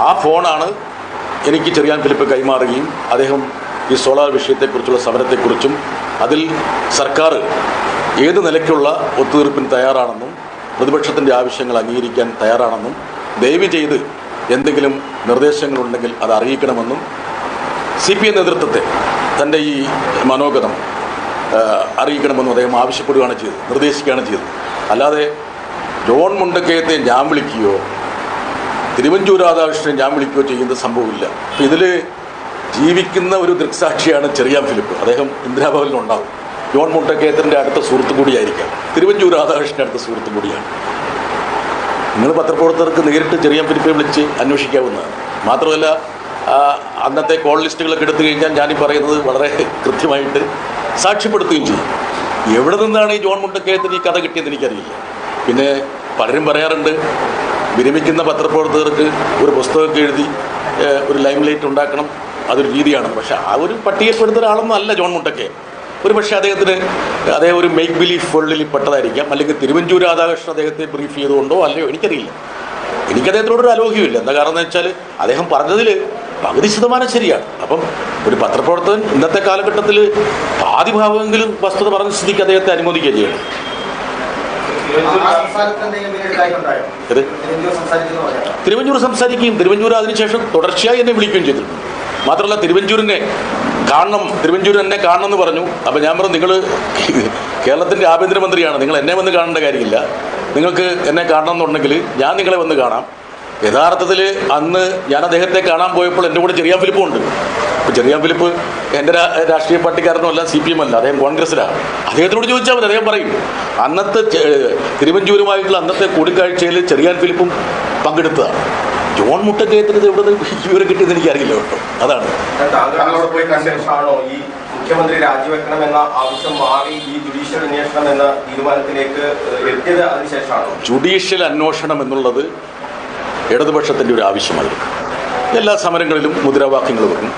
ആ ഫോണാണ് എനിക്ക് ചെറിയാൻ ഫിലിപ്പ് കൈമാറുകയും അദ്ദേഹം ഈ സോളാർ വിഷയത്തെക്കുറിച്ചുള്ള സമരത്തെക്കുറിച്ചും അതിൽ സർക്കാർ ഏത് നിലയ്ക്കുള്ള ഒത്തുതീർപ്പിന് തയ്യാറാണെന്നും പ്രതിപക്ഷത്തിന്റെ ആവശ്യങ്ങൾ അംഗീകരിക്കാൻ തയ്യാറാണെന്നും ദയവ് ചെയ്ത് എന്തെങ്കിലും നിർദ്ദേശങ്ങളുണ്ടെങ്കിൽ അത് അറിയിക്കണമെന്നും സി പി എം നേതൃത്വത്തെ തന്റെ ഈ മനോഗതം അറിയിക്കണമെന്നും അദ്ദേഹം ആവശ്യപ്പെടുകയാണ് ചെയ്തത് നിർദ്ദേശിക്കുകയാണ് ചെയ്തത്. അല്ലാതെ ജോൺ മുണ്ടക്കയത്തെ ഞാൻ വിളിക്കുകയോ തിരുവഞ്ചൂർ രാധാകൃഷ്ണൻ ഞാൻ വിളിക്കുകയോ ചെയ്യുന്ന സംഭവമില്ല. അപ്പം ഇതിൽ ജീവിക്കുന്ന ഒരു ദൃക്സാക്ഷിയാണ് ചെറിയാൻ ഫിലിപ്പ്. അദ്ദേഹം ഇന്ദിരാഭവനിലുണ്ടാവും ജോൺ മുട്ടക്കേത്തിന്റെ അടുത്ത സുഹൃത്തു കൂടിയായിരിക്കാം. തിരുവഞ്ചൂർ രാധാകൃഷ്ണന്റെ അടുത്ത സുഹൃത്തു കൂടിയാണ്. നിങ്ങൾ പത്രപ്രവർത്തകർക്ക് നേരിട്ട് ചെറിയാൻ ഫിലിപ്പെ വിളിച്ച് അന്വേഷിക്കാവുന്നതാണ്. മാത്രമല്ല അന്നത്തെ കോൾ ലിസ്റ്റുകളൊക്കെ എടുത്തു കഴിഞ്ഞാൽ ഞാനീ പറയുന്നത് വളരെ കൃത്യമായിട്ട് സാക്ഷ്യപ്പെടുത്തുകയും ചെയ്യും. എവിടെ നിന്നാണ് ഈ ജോൺ മുണ്ടക്കേത്തിന് ഈ കഥ കിട്ടിയതെന്ന് എനിക്കറിയില്ല. പിന്നെ പലരും പറയാറുണ്ട് വിരമിക്കുന്ന പത്രപ്രവർത്തകർക്ക് ഒരു പുസ്തകമൊക്കെ എഴുതി ഒരു ലൈം ലൈറ്റ് ഉണ്ടാക്കണം. അതൊരു രീതിയാണ് പക്ഷെ ആ ഒരു പട്ടികപ്പെടുത്ത ഒരാളൊന്നും അല്ല ജോൺ മുട്ടക്കെ ഒരു പക്ഷേ അദ്ദേഹത്തിന് അദ്ദേഹം ഒരു മേക്ക് ബിലീഫ് വേൾഡിൽ പെട്ടതായിരിക്കാം. അല്ലെങ്കിൽ തിരുവഞ്ചൂർ രാധാകൃഷ്ണൻ അദ്ദേഹത്തെ ബ്രീഫ് ചെയ്തുകൊണ്ടോ അല്ലയോ എനിക്കറിയില്ല. എനിക്ക് അദ്ദേഹത്തിനോട് ഒരു അലോഹ്യമില്ല എന്താ കാരണം എന്ന് വെച്ചാൽ അദ്ദേഹം പറഞ്ഞതിൽ പകുതി ശതമാനം ശരിയാണ്. അപ്പം ഒരു പത്രപ്രവർത്തകൻ ഇന്നത്തെ കാലഘട്ടത്തിൽ പാതി വസ്തുത പറഞ്ഞ സ്ഥിതിക്ക് അദ്ദേഹത്തെ അനുമോദിക്കുക ചെയ്യണം തിരുവഞ്ചൂർ സംസാരിക്കുകയും തിരുവഞ്ചൂർ അതിനുശേഷം തുടർച്ചയായി എന്നെ വിളിക്കുകയും ചെയ്തു. മാത്രമല്ല തിരുവഞ്ചൂരിനെ കാണണം തിരുവഞ്ചൂർ എന്നെ കാണണം എന്ന് പറഞ്ഞു. അപ്പോൾ ഞാൻ പറഞ്ഞു നിങ്ങൾ കേരളത്തിന്റെ ആഭ്യന്തരമന്ത്രിയാണ്. നിങ്ങൾ എന്നെ വന്ന് കാണേണ്ട കാര്യമില്ല. നിങ്ങൾക്ക് എന്നെ കാണണം എന്നുണ്ടെങ്കിൽ ഞാൻ നിങ്ങളെ വന്ന് കാണാം. യഥാർത്ഥത്തിൽ അന്ന് ഞാൻ അദ്ദേഹത്തെ കാണാൻ പോയപ്പോൾ എന്റെ കൂടെ ചെറിയാൻ ഫിലിപ്പും ഉണ്ട്. അപ്പോൾ ചെറിയാൻ ഫിലിപ്പ് എന്റെ രാഷ്ട്രീയ പാർട്ടിക്കാരനും അല്ല സി പി എം അല്ല അദ്ദേഹം കോൺഗ്രസ്സിലാണ് അദ്ദേഹത്തിനോട് ചോദിച്ചാൽ മതി അദ്ദേഹം പറയും. അന്നത്തെ തിരുവഞ്ചൂരുമായിട്ടുള്ള അന്നത്തെ കൂടിക്കാഴ്ചയിൽ ചെറിയാൻ ഫിലിപ്പും പങ്കെടുത്തതാണ്. ജോൺ മുട്ടക്കയത്തിന് എവിടെ നിന്ന് വിവരം കിട്ടിയെന്ന് എനിക്കറിയില്ല കേട്ടോ. അതാണ്. മുഖ്യമന്ത്രി പോയി എന്ന ആവശ്യം മാറി ഈ ജുഡീഷ്യൽ അന്വേഷണം എന്ന തീരുമാനത്തിലേക്ക് എത്തിയത് അതിനുശേഷമാണ്? ജുഡീഷ്യൽ അന്വേഷണം എന്നുള്ളത് ഇടതുപക്ഷത്തിന്റെ ഒരു ആവശ്യമായിരുന്നു എല്ലാ സമരങ്ങളിലും മുദ്രാവാക്യങ്ങൾ വരും.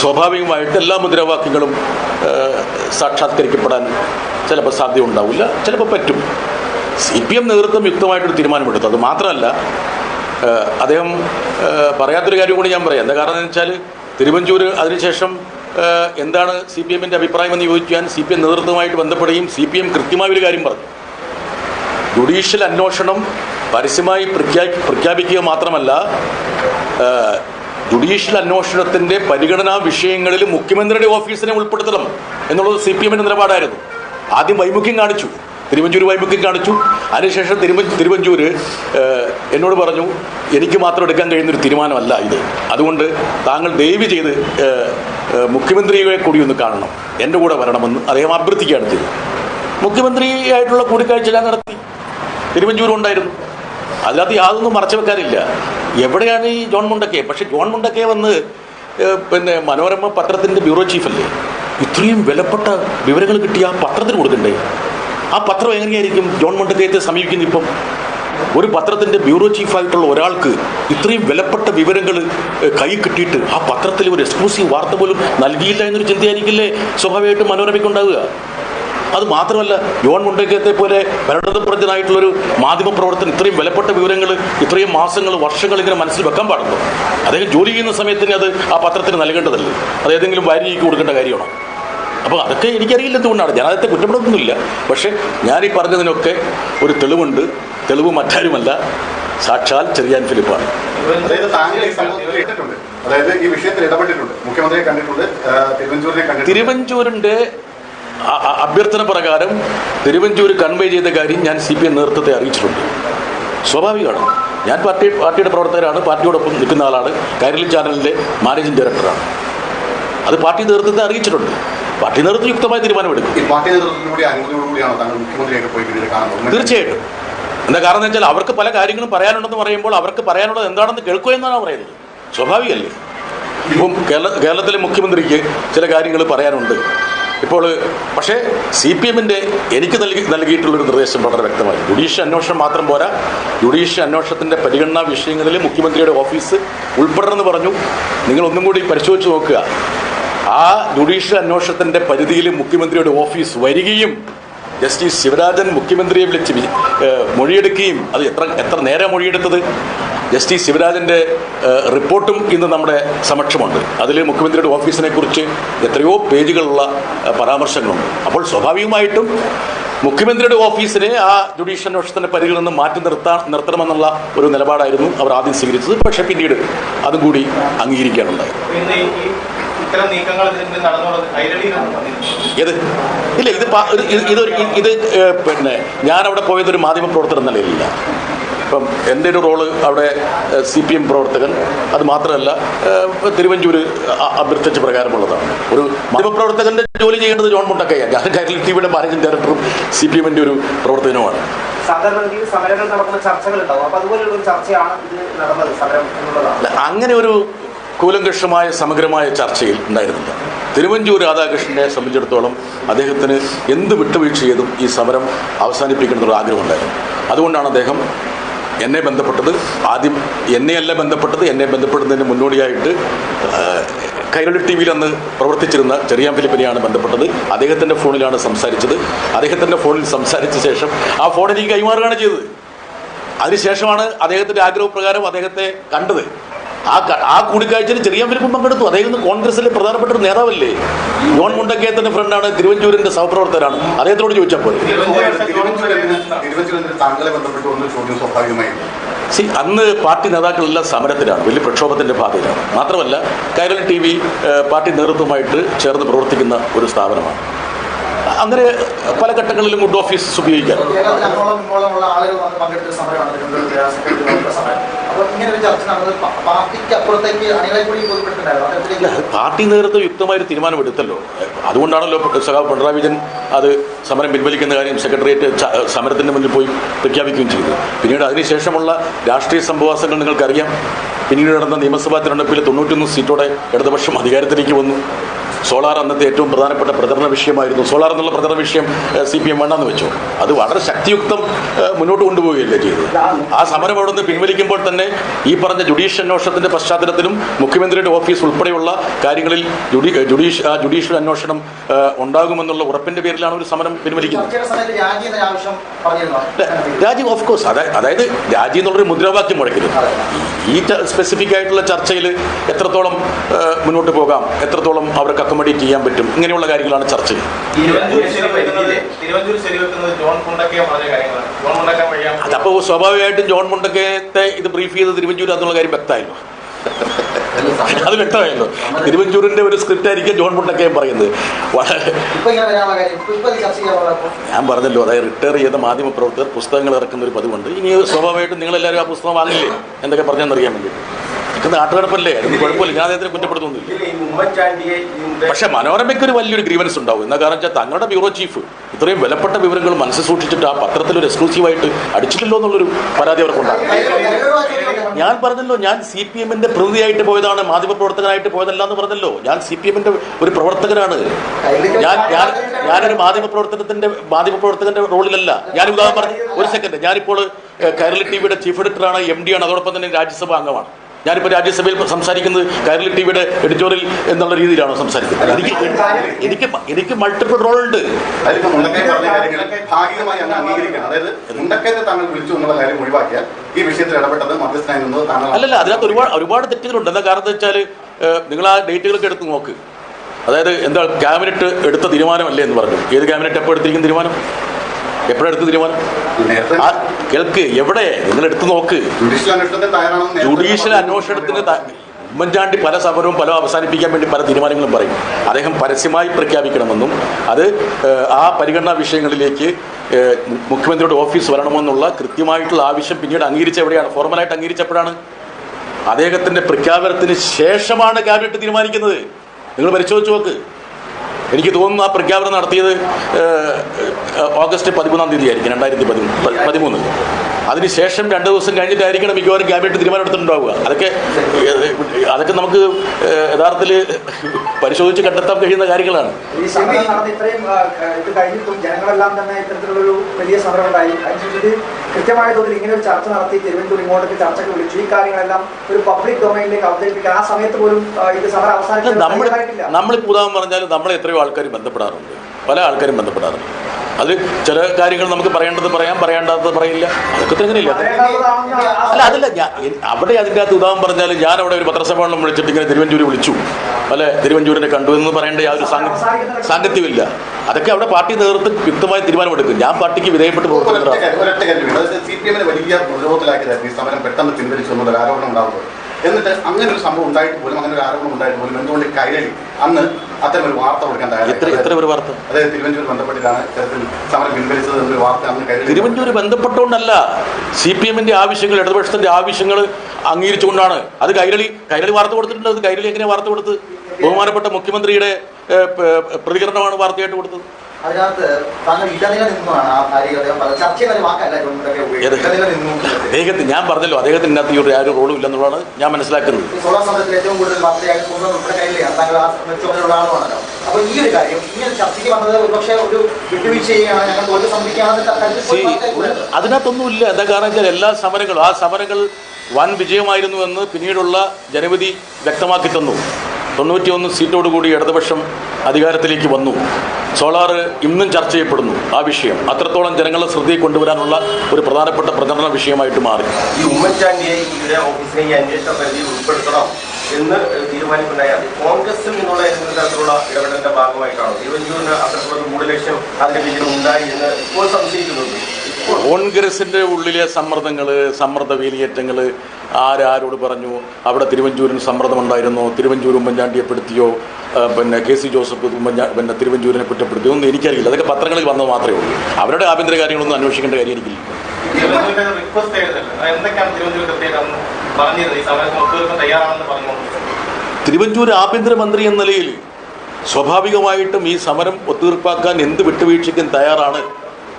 സ്വാഭാവികമായിട്ട് എല്ലാ മുദ്രാവാക്യങ്ങളും സാക്ഷാത്കരിക്കപ്പെടാൻ ചിലപ്പോൾ സാധ്യത ഉണ്ടാവില്ല ചിലപ്പോൾ പറ്റും. സി പി എം നേതൃത്വം യുക്തമായിട്ടൊരു തീരുമാനമെടുത്തു. അത് മാത്രമല്ല അദ്ദേഹം പറയാത്തൊരു കാര്യം കൂടി ഞാൻ പറയാം. എന്താ കാരണം എന്ന് വെച്ചാൽ തിരുവഞ്ചൂർ അതിനുശേഷം എന്താണ് സി പി എമ്മിന്റെ അഭിപ്രായമെന്ന് ചോദിക്കാൻ സി പി എം നേതൃത്വമായിട്ട് ബന്ധപ്പെടുകയും സി പി എം കൃത്യമായ ഒരു കാര്യം പറഞ്ഞു. ജുഡീഷ്യൽ അന്വേഷണം പരസ്യമായി പ്രഖ്യാ പ്രഖ്യാപിക്കുക മാത്രമല്ല ജുഡീഷ്യൽ അന്വേഷണത്തിന്റെ പരിഗണനാ വിഷയങ്ങളിൽ മുഖ്യമന്ത്രിയുടെ ഓഫീസിനെ ഉൾപ്പെടുത്തണം എന്നുള്ളത് സി പി എമ്മിന്റെ നിലപാടായിരുന്നു. ആദ്യം വൈമുഖ്യം കാണിച്ചു. തിരുവഞ്ചൂർ വൈമുഖ്യം കാണിച്ചു. അതിനുശേഷം തിരുവ തിരുവഞ്ചൂർ എന്നോട് പറഞ്ഞു എനിക്ക് മാത്രം എടുക്കാൻ കഴിയുന്നൊരു തീരുമാനമല്ല ഇത്. അതുകൊണ്ട് താങ്കൾ ദയവ് ചെയ്ത് മുഖ്യമന്ത്രിയെ കൂടി ഒന്ന് കാണണം. എന്റെ കൂടെ വരണമെന്ന്. അദ്ദേഹം അഭ്യർത്ഥിക്കുകയാണ് ചെയ്തത്. മുഖ്യമന്ത്രിയായിട്ടുള്ള കൂടിക്കാഴ്ച ഞാൻ നടത്തി. തിരുവഞ്ചൂർ ഉണ്ടായിരുന്നു. അതിനകത്ത് യാതൊന്നും മറച്ചു വെക്കാനില്ല. എവിടെയാണ് ഈ ജോൺ മുണ്ടക്കെ? പക്ഷെ ജോൺ മുണ്ടക്കെ വന്ന് പിന്നെ മനോരമ പത്രത്തിന്റെ ബ്യൂറോ ചീഫല്ലേ? ഇത്രയും വിലപ്പെട്ട വിവരങ്ങൾ കിട്ടി ആ പത്രത്തിന് കൊടുക്കണ്ടേ? ആ പത്രം എങ്ങനെയായിരിക്കും ജോൺ മുണ്ടക്കയത്തെ സമീപിക്കുന്നത് ഇപ്പം? ഒരു പത്രത്തിന്റെ ബ്യൂറോ ചീഫായിട്ടുള്ള ഒരാൾക്ക് ഇത്രയും വിലപ്പെട്ട വിവരങ്ങൾ കൈ കിട്ടിയിട്ട് ആ പത്രത്തിൽ ഒരു എക്സ്ക്ലൂസീവ് വാർത്ത പോലും നൽകിയില്ല എന്നൊരു ചിന്തയായിരിക്കില്ലേ? സ്വാഭാവികമായിട്ടും മനോരമയ്ക്കുണ്ടാവുക അത് മാത്രമല്ല ജോൺ മുണ്ടേക്കത്തെ പോലെ ഭരണതപ്രജനായിട്ടുള്ളൊരു മാധ്യമ പ്രവർത്തനം ഇത്രയും വിലപ്പെട്ട വിവരങ്ങൾ ഇത്രയും മാസങ്ങൾ വർഷങ്ങൾ ഇങ്ങനെ മനസ്സിൽ വെക്കാൻ പാടുന്നു അദ്ദേഹം ജോലി ചെയ്യുന്ന സമയത്തിന് അത് ആ പത്രത്തിന് നൽകേണ്ടതല്ലേ? അത് ഏതെങ്കിലും വാരിയേക്ക് കൊടുക്കേണ്ട കാര്യമാണോ? അപ്പോൾ അതൊക്കെ എനിക്കറിയില്ല എന്തുകൊണ്ടാണ്. ഞാൻ അതത്തെ കുറ്റപ്പെടുത്തുന്നില്ല. പക്ഷേ ഞാൻ ഈ പറഞ്ഞതിനൊക്കെ ഒരു തെളിവുണ്ട്. തെളിവ് മറ്റാരുമല്ല. സാക്ഷാൽ ചെറിയാൻ ഫിലിപ്പാണ്. അതായത് അഭ്യർത്ഥന പ്രകാരം തിരുവഞ്ചൂർ കൺവേ ചെയ്ത കാര്യം ഞാൻ സി പി എം നേതൃത്വത്തെ അറിയിച്ചിട്ടുണ്ട്. സ്വാഭാവികമാണ്. ഞാൻ പാർട്ടി പാർട്ടിയുടെ പ്രവർത്തകരാണ്. പാർട്ടിയോടൊപ്പം നിൽക്കുന്ന ആളാണ്. കൈരളി ചാനലിന്റെ മാനേജിംഗ് ഡയറക്ടറാണ് അത് പാർട്ടി നേതൃത്വത്തെ അറിയിച്ചിട്ടുണ്ട്. പാർട്ടി നേതൃത്വം യുക്തമായ തീരുമാനമെടുക്കും. തീർച്ചയായിട്ടും. എന്താ കാരണം എന്ന് വെച്ചാൽ അവർക്ക് പല കാര്യങ്ങളും പറയാനുണ്ടെന്ന് പറയുമ്പോൾ അവർക്ക് പറയാനുള്ളത് എന്താണെന്ന് കേൾക്കുക എന്നാണ് പറയുന്നത്. സ്വാഭാവികമല്ലേ? ഇപ്പം കേരള കേരളത്തിലെ മുഖ്യമന്ത്രിക്ക് ചില കാര്യങ്ങൾ പറയാനുണ്ട്. ഇപ്പോൾ പക്ഷേ സി പി എമ്മിന്റെ എനിക്ക് നൽകി നൽകിയിട്ടുള്ളൊരു നിർദ്ദേശം വളരെ വ്യക്തമായി. ജുഡീഷ്യൽ അന്വേഷണം മാത്രം പോരാ. ജുഡീഷ്യൽ അന്വേഷണത്തിന്റെ പരിഗണനാ വിഷയങ്ങളിൽ മുഖ്യമന്ത്രിയുടെ ഓഫീസ് ഉൾപ്പെടണമെന്ന് പറഞ്ഞു. നിങ്ങൾ ഒന്നും കൂടി പരിശോധിച്ച് നോക്കുക. ആ ജുഡീഷ്യൽ അന്വേഷണത്തിന്റെ പരിധിയിൽ മുഖ്യമന്ത്രിയുടെ ഓഫീസ് വരികയും ജസ്റ്റിസ് ശിവരാജൻ മുഖ്യമന്ത്രിയെ വിളിച്ച് മൊഴിയെടുക്കുകയും അത് എത്ര എത്ര നേരെ മൊഴിയെടുത്തത്? ജസ്റ്റിസ് ശിവരാജന്റെ റിപ്പോർട്ടും ഇന്ന് നമ്മുടെ സമക്ഷമുണ്ട്. അതിൽ മുഖ്യമന്ത്രിയുടെ ഓഫീസിനെ കുറിച്ച് എത്രയോ പേജുകളുള്ള പരാമർശങ്ങളുണ്ട്. അപ്പോൾ സ്വാഭാവികമായിട്ടും മുഖ്യമന്ത്രിയുടെ ഓഫീസിനെ ആ ജുഡീഷ്യൽ അന്വേഷണത്തിന്റെ പരിധിയിൽ നിന്ന് മാറ്റി നിർത്താൻ നിർത്തണമെന്നുള്ള ഒരു നിലപാടായിരുന്നു അവർ ആദ്യം സ്വീകരിച്ചത്. പക്ഷേ പിന്നീട് അതും കൂടി ഈ ഇത്തരം നീക്കങ്ങൾ നടന്നുള്ളത് ഇല്ല ഇത് ഇതൊരു ഇത് പിന്നെ ഞാൻ അവിടെ ഒരു മാധ്യമ പ്രവർത്തകർ എന്ന നിലയിലില്ല. ഇപ്പം എന്റെ ഒരു റോൾ അവിടെ സി പി എം പ്രവർത്തകൻ. അത് മാത്രമല്ല തിരുവഞ്ചൂർ അഭ്യർത്ഥിച്ച പ്രകാരമുള്ളതാണ്. ഒരു മാധ്യമപ്രവർത്തകന്റെ ജോലി ചെയ്യേണ്ടത് ജോൺ മുണ്ടക്കയ്യ. ഞാൻ കൈരളി ടി വിയുടെ മാനേജിംഗ് ഡയറക്ടറും സി പി എമ്മിന്റെ ഒരു അല്ല, അങ്ങനെ ഒരു കൂലങ്കഷമായ സമഗ്രമായ ചർച്ചയിൽ ഉണ്ടായിരുന്നില്ല. തിരുവഞ്ചൂർ രാധാകൃഷ്ണനെ സംബന്ധിച്ചിടത്തോളം അദ്ദേഹത്തിന് എന്ത് വിട്ടുവീഴ്ച ചെയ്തും ഈ സമരം അവസാനിപ്പിക്കണമെന്നുള്ള ആഗ്രഹമുണ്ടായിരുന്നു. അതുകൊണ്ടാണ് അദ്ദേഹം എന്നെ ബന്ധപ്പെട്ടത്. ആദ്യം എന്നെയല്ല ബന്ധപ്പെട്ടത്. എന്നെ ബന്ധപ്പെടുന്നതിന് മുന്നോടിയായിട്ട് കൈരളി ടി വിയിൽ അന്ന് പ്രവർത്തിച്ചിരുന്ന ചെറിയാൻ ഫിലിപ്പിനെയാണ് ബന്ധപ്പെട്ടത്. അദ്ദേഹത്തിന്റെ ഫോണിലാണ് സംസാരിച്ചത്. അദ്ദേഹത്തിന്റെ ഫോണിൽ സംസാരിച്ച ശേഷം ആ ഫോൺ എനിക്ക് കൈമാറുകയാണ് ചെയ്തത്. അതിനുശേഷമാണ് അദ്ദേഹത്തിന്റെ ആഗ്രഹപ്രകാരം അദ്ദേഹത്തെ കണ്ടത്. ആ ആ കൂടിക്കാഴ്ചയിൽ ചെറിയ ഫിലിപ്പും പങ്കെടുത്തു. അദ്ദേഹം കോൺഗ്രസിലെ പ്രധാനപ്പെട്ട ഒരു നേതാവല്ലേ? ജോൺ മുണ്ടക്കയത്തിന്റെ ഫ്രണ്ടാണ്. തിരുവഞ്ചൂരിന്റെ സഹപ്രവർത്തകരാണ്. അദ്ദേഹത്തോട് ചോദിച്ചപ്പോൾ. സി അന്ന് പാർട്ടി നേതാക്കളെല്ലാം സമരത്തിലാണ്. വലിയ പ്രക്ഷോഭത്തിന്റെ ഭാഗത്തിലാണ് മാത്രമല്ല കൈരൽ ടി വി പാർട്ടി നേതൃത്വമായിട്ട് ചേർന്ന് പ്രവർത്തിക്കുന്ന ഒരു സ്ഥാപനമാണ്. അങ്ങനെ പല ഘട്ടങ്ങളിലും ഗുഡ് ഓഫീസ് ഉപയോഗിക്കാം. പാർട്ടി നേതൃത്വം യുക്തമായൊരു തീരുമാനമെടുത്തല്ലോ അതുകൊണ്ടാണല്ലോ സഖാവ് പിണറായി വിജയൻ അത് സമരം പിൻവലിക്കുന്ന കാര്യം സെക്രട്ടേറിയറ്റ് സമരത്തിന്റെ മുന്നിൽ പോയി പ്രഖ്യാപിക്കുകയും ചെയ്തു. പിന്നീട് അതിനുശേഷമുള്ള രാഷ്ട്രീയ സംഭവാസങ്ങൾ നിങ്ങൾക്കറിയാം. പിന്നീട് നടന്ന നിയമസഭാ തിരഞ്ഞെടുപ്പിൽ തൊണ്ണൂറ്റൊന്ന് സീറ്റോടെ ഇടതുപക്ഷം അധികാരത്തിലേക്ക് വന്നു. സോളാർ അന്നത്തെ ഏറ്റവും പ്രധാനപ്പെട്ട പ്രചരണ വിഷയമായിരുന്നു. സോളാർ എന്നുള്ള പ്രചരണ വിഷയം സി പി എം വേണ്ടെന്ന് വെച്ചു. അത് വളരെ ശക്തിയുക്തം മുന്നോട്ട് കൊണ്ടുപോവുകയല്ലേ ചെയ്തത്. ആ സമരം അവിടെ നിന്ന് പിൻവലിക്കുമ്പോൾ തന്നെ ഈ പറഞ്ഞ ജുഡീഷ്യൽ അന്വേഷണത്തിന്റെ പശ്ചാത്തലത്തിലും മുഖ്യമന്ത്രിയുടെ ഓഫീസ് ഉൾപ്പെടെയുള്ള കാര്യങ്ങളിൽ ജുഡി ജുഡീഷ്യൽ അന്വേഷണം ഉണ്ടാകുമെന്നുള്ള ഉറപ്പിന്റെ പേരിലാണ് ഒരു സമരം പിൻവലിക്കുന്നത്. രാജി ഓഫ് കോഴ്സ് അതായത് രാജി എന്നുള്ളൊരു മുദ്രാവാക്യം മുഴക്കരുത് ഈ സ്പെസിഫിക് ആയിട്ടുള്ള ചർച്ചയിൽ എത്രത്തോളം മുന്നോട്ട് പോകാം എത്രത്തോളം അവർക്ക് അക്കോമഡേറ്റ് ചെയ്യാൻ പറ്റും. ഇങ്ങനെയുള്ള കാര്യങ്ങളാണ് ചർച്ച. ചെയ്യുന്നത് അതപ്പോൾ സ്വാഭാവികമായിട്ടും ജോൺ മുണ്ടക്കത്തെ ഇത് ബ്രീഫ് ചെയ്ത് തിരുവഞ്ചൂർ എന്നുള്ള കാര്യം വ്യക്തമായിരുന്നു. അത് വ്യക്തമായല്ലോ തിരുവഞ്ചൂരിന്റെ ഒരു സ്ക്രിപ്റ്റ് ആയിരിക്കും ജോൺ മുണ്ടക്കയം പറയുന്നത്. ഞാൻ പറഞ്ഞല്ലോ അതായത് റിട്ടയർ ചെയ്ത മാധ്യമ പ്രവർത്തകർ പുസ്തകങ്ങൾ ഇറക്കുന്ന ഒരു പതിവുണ്ട്. ഇനി സ്വാഭാവികമായിട്ടും നിങ്ങളെല്ലാവരും ആ പുസ്തകം വാങ്ങില്ലേ എന്തൊക്കെ പറഞ്ഞെന്നറിയാൻ വേണ്ടി. ഇത് നാട്ടുകടപ്പല്ലേ അതൊന്നും കുഴപ്പമില്ല. ഞാൻ അദ്ദേഹത്തിന് കുറ്റപ്പെടുത്തുന്നില്ല. പക്ഷേ മനോരമയ്ക്ക് ഒരു വലിയൊരു ഗ്രീവൻസ് ഉണ്ടാവും. എന്നാ കാരണം വെച്ചാൽ തങ്ങളുടെ ബ്യൂറോ ചീഫ് ഇത്രയും വിലപ്പെട്ട വിവരങ്ങൾ മനസ്സിൽ സൂക്ഷിച്ചിട്ട് ആ പത്രത്തിൽ ഒരു എക്സ്ക്ലൂസീവായിട്ട് അടിച്ചിട്ടില്ലോ എന്നുള്ളൊരു പരാതി അവർക്കുണ്ടാകും ഞാൻ പറഞ്ഞല്ലോ ഞാൻ സി പി എമ്മിന്റെ പ്രതിനിധിയായിട്ട് പോയതാണ് മാധ്യമപ്രവർത്തകനായിട്ട് പോയതല്ല എന്ന് പറഞ്ഞല്ലോ. ഞാൻ സി പി എമ്മിന്റെ ഒരു പ്രവർത്തകനാണ്. ഞാൻ ഞാൻ ഞാനൊരു മാധ്യമപ്രവർത്തനത്തിന്റെ മാധ്യമപ്രവർത്തകന്റെ റോളിലല്ല. ഞാൻ ഉദാഹരണം പറഞ്ഞു ഒരു സെക്കൻഡ് ഞാനിപ്പോൾ കൈരളി ടി വിയുടെ ചീഫ് എഡിറ്ററാണ് എം ഡി ആണ്. അതോടൊപ്പം തന്നെ രാജ്യസഭാ അംഗമാണ്. ഞാനിപ്പോൾ രാജ്യസഭയിൽ സംസാരിക്കുന്നത് കൈരളി ടി വിയുടെ എഡിറ്റോറിയൽ എന്നുള്ള രീതിയിലാണോ സംസാരിക്കുന്നത്. എനിക്ക് എനിക്ക് എനിക്ക് മൾട്ടിപ്പിൾ റോൾ ഉണ്ട്. അല്ലല്ല അതിനകത്ത് ഒരുപാട് ഒരുപാട് തെറ്റുകളുണ്ട്. എന്താ കാരണം വെച്ചാൽ നിങ്ങൾ ആ ഡേറ്റുകളൊക്കെ എടുത്ത് നോക്ക്. അതായത് എന്താ ക്യാബിനറ്റ് എടുത്ത തീരുമാനമല്ലേ എന്ന് പറഞ്ഞു. ഏത് ക്യാബിനറ്റ് എപ്പോൾ എടുത്തിരിക്കുന്ന തീരുമാനം? എപ്പോഴെടുത്ത തീരുമാനം കേൾക്ക് എവിടെ? നിങ്ങൾ എടുത്തു നോക്ക്. ജുഡീഷ്യൽ അന്വേഷണത്തിന് ഉമ്മൻചാണ്ടി പല സമരവും പല അവസാനിപ്പിക്കാൻ വേണ്ടി പല തീരുമാനങ്ങളും പറയും. അദ്ദേഹം പരസ്യമായി പ്രഖ്യാപിക്കണമെന്നും അത് ആ പരിഗണനാ വിഷയങ്ങളിലേക്ക് മുഖ്യമന്ത്രിയുടെ ഓഫീസ് വരണമെന്നുള്ള കൃത്യമായിട്ടുള്ള ആവശ്യം പിന്നീട് അംഗീകരിച്ച എവിടെയാണ്? ഫോർമലായിട്ട് അംഗീകരിച്ചപ്പോഴാണ്. അദ്ദേഹത്തിന്റെ പ്രഖ്യാപനത്തിന് ശേഷമാണ് ക്യാബിനറ്റ് തീരുമാനിക്കുന്നത്. നിങ്ങൾ പരിശോധിച്ച് നോക്ക്. എനിക്ക് തോന്നുന്നു ആ പ്രഖ്യാപനം നടത്തിയത് ഓഗസ്റ്റ് പതിമൂന്നാം തീയതി ആയിരിക്കും രണ്ടായിരത്തി പതിമൂന്ന് പതിമൂന്ന്. അതിനുശേഷം രണ്ട് ദിവസം കഴിഞ്ഞിട്ടായിരിക്കണം മിക്കവാറും ക്യാബിനറ്റ് തീരുമാനം എടുത്തിട്ടുണ്ടാവുക. അതൊക്കെ അതൊക്കെ നമുക്ക് യഥാർത്ഥത്തിൽ പരിശോധിച്ച് കണ്ടെത്താൻ കഴിയുന്ന കാര്യങ്ങളാണ്. ജനങ്ങളെല്ലാം തന്നെ ഇത്തരത്തിലുള്ളൊരു വലിയ സമരം ഉണ്ടായി. അതിനുശേഷം ഇത് കൃത്യമായ തോതിൽ ഇങ്ങനെ ഒരു ചർച്ച നടത്തി തിരുവനന്തപുരം ഇങ്ങോട്ടേക്ക് ചർച്ചയ്ക്ക് വിളിച്ചു. ഈ കാര്യങ്ങളെല്ലാം ഒരു പബ്ലിക് ഡൊമൈനിലേക്ക് അവതരിപ്പിക്കാൻ ആ സമയത്ത് പോലും ആ, ഇത് സമരം അവസാനിക്കാൻ നമ്മൾ നമ്മളിപ്പോൾ ഉദാഹരണം പറഞ്ഞാൽ നമ്മളെ എത്രയോ ആൾക്കാർ ബന്ധപ്പെടാറുണ്ട്. പല ആൾക്കാരും ബന്ധപ്പെടാറുണ്ട്. അതിൽ ചില കാര്യങ്ങൾ നമുക്ക് പറയേണ്ടത് പറയാം പറയേണ്ടാത്തത് പറയില്ല. അതൊക്കെ തന്നെയില്ല അത് അല്ല അതല്ല അവിടെ അതിന്റെ അകത്ത് ഉദാഹരണം പറഞ്ഞാൽ ഞാൻ അവിടെ ഒരു പത്രസമ്മേളനം വിളിച്ചിട്ട് ഇങ്ങനെ തിരുവഞ്ചൂര് വിളിച്ചു. അല്ലെ? തിരുവഞ്ചൂരിനെ കണ്ടു എന്ന് പറയേണ്ട യാതൊരു സാങ്ക- സാങ്കത്യമില്ല അതൊക്കെ അവിടെ പാർട്ടി നേതൃത്വം വ്യക്തമായ തീരുമാനമെടുക്കും. ഞാൻ പാർട്ടിക്ക് വിധേയപ്പെട്ട് ഒരൊറ്റ എന്നിട്ട് അങ്ങനെ ഒരു സംഭവം ഉണ്ടായിട്ട് പോലും അങ്ങനെ ഒരു ആരോപണം ഉണ്ടായിട്ട് പോലും എന്തുകൊണ്ട് കൈരളി അന്ന് അത്തരം ഒരു വാർത്ത കൊടുക്കാൻ വാർത്ത? അതായത് തിരുവനന്തപുരം ബന്ധപ്പെട്ടിട്ടാണ് ഇത്തരത്തിൽ സമരം പിൻവലിച്ചത് എന്നൊരു വാർത്ത അന്ന് കൈരളി തിരുവനന്തപുരം ബന്ധപ്പെട്ടുകൊണ്ടല്ല സി പി എമ്മിന്റെ ആവശ്യങ്ങൾ ഇടതുപക്ഷത്തിന്റെ ആവശ്യങ്ങൾ അംഗീകരിച്ചുകൊണ്ടാണ്. അത് കൈരളി കൈരളി വാർത്ത കൊടുത്തിട്ടുണ്ട്. അത് കൈരളി എങ്ങനെ വാർത്ത കൊടുത്ത്? ബഹുമാനപ്പെട്ട മുഖ്യമന്ത്രിയുടെ പ്രതികരണമാണ് വാർത്തയായിട്ട് കൊടുത്തത്. അതിനകത്ത് താങ്കൾ ഇടനില നിന്നുമാണ് ആ അദ്ദേഹം പറഞ്ഞത്. വാക്കല്ല ഇടനില നിന്നു അദ്ദേഹത്തിന് ഞാൻ പറഞ്ഞല്ലോ അദ്ദേഹത്തിന് അകത്ത് ഈ ഒരു ഒരു റോളും ഇല്ലെന്നുള്ളതാണ് ഞാൻ മനസ്സിലാക്കുന്നത്. സോളാർ സമരത്തിൽ ഏറ്റവും കൂടുതൽ വാർത്തയായി പോകുന്നത് ഉൾപ്പെടെ കയ്യിലാണ്. താങ്കൾ ആ ചുമതലയുള്ള ആളുമാണല്ലോ അപ്പൊ ഈ ഒരു കാര്യം ഇങ്ങനെ ചർച്ചയ്ക്ക് വന്നത് ഒരുപക്ഷെ ഒരു ഞങ്ങൾ അതിനകത്തൊന്നുമില്ല എന്താ കാരണം വെച്ചാൽ എല്ലാ സമരങ്ങളും ആ സമരങ്ങൾ വൻ വിജയമായിരുന്നു എന്ന് പിന്നീടുള്ള ജനവിധി വ്യക്തമാക്കി തന്നു. തൊണ്ണൂറ്റിയൊന്ന് സീറ്റോടുകൂടി ഇടതുപക്ഷം അധികാരത്തിലേക്ക് വന്നു. സോളാർ ഇന്നും ചർച്ച ചെയ്യപ്പെടുന്നു ആ വിഷയം. അത്രത്തോളം ജനങ്ങളെ ശ്രദ്ധയിൽ കൊണ്ടുവരാനുള്ള ഒരു പ്രധാനപ്പെട്ട പ്രചരണ വിഷയമായിട്ട് മാറി. ഈ ഉമ്മൻചാണ്ടിയെ ഇവിടെ ഉൾപ്പെടുത്തണം എന്ന് നിന്നുള്ള അത്തരത്തിലുള്ള മൂന്ന് മൂടലക്ഷ്യം അതിന്റെ പിന്നിൽ ഉണ്ടായി എന്ന് ഇപ്പോൾ സംശയിക്കുന്നുണ്ട്. ഇപ്പോൾ കോൺഗ്രസിന്റെ ഉള്ളിലെ സമ്മർദ്ദങ്ങൾ സമ്മർദ്ദ വേലിയേറ്റങ്ങൾ ആരാരോട് പറഞ്ഞു? അവിടെ തിരുവഞ്ചൂരിന് സമ്മർദ്ദമുണ്ടായിരുന്നോ? തിരുവഞ്ചൂർ ഉമ്മൻചാണ്ടിയെ പെടുത്തിയോ? പിന്നെ കെ സി ജോസഫ് ഉമ്മൻചാ പിന്നെ തിരുവഞ്ചൂരിനെ കുറ്റപ്പെടുത്തിയോ? ഒന്നും എനിക്കറിയില്ല. അതൊക്കെ പത്രങ്ങളിൽ വന്നത് മാത്രമേ ഉള്ളൂ. അവരുടെ ആഭ്യന്തര കാര്യങ്ങളൊന്നും അന്വേഷിക്കേണ്ട കാര്യം എനിക്കില്ല തിരുവഞ്ചൂർ ആഭ്യന്തരമന്ത്രി എന്ന നിലയിൽ സ്വാഭാവികമായിട്ടും ഈ സമരം ഒത്തീർപ്പാക്കാൻ എന്ത് വിട്ടുവീഴ്ചയ്ക്കും തയ്യാറാണ്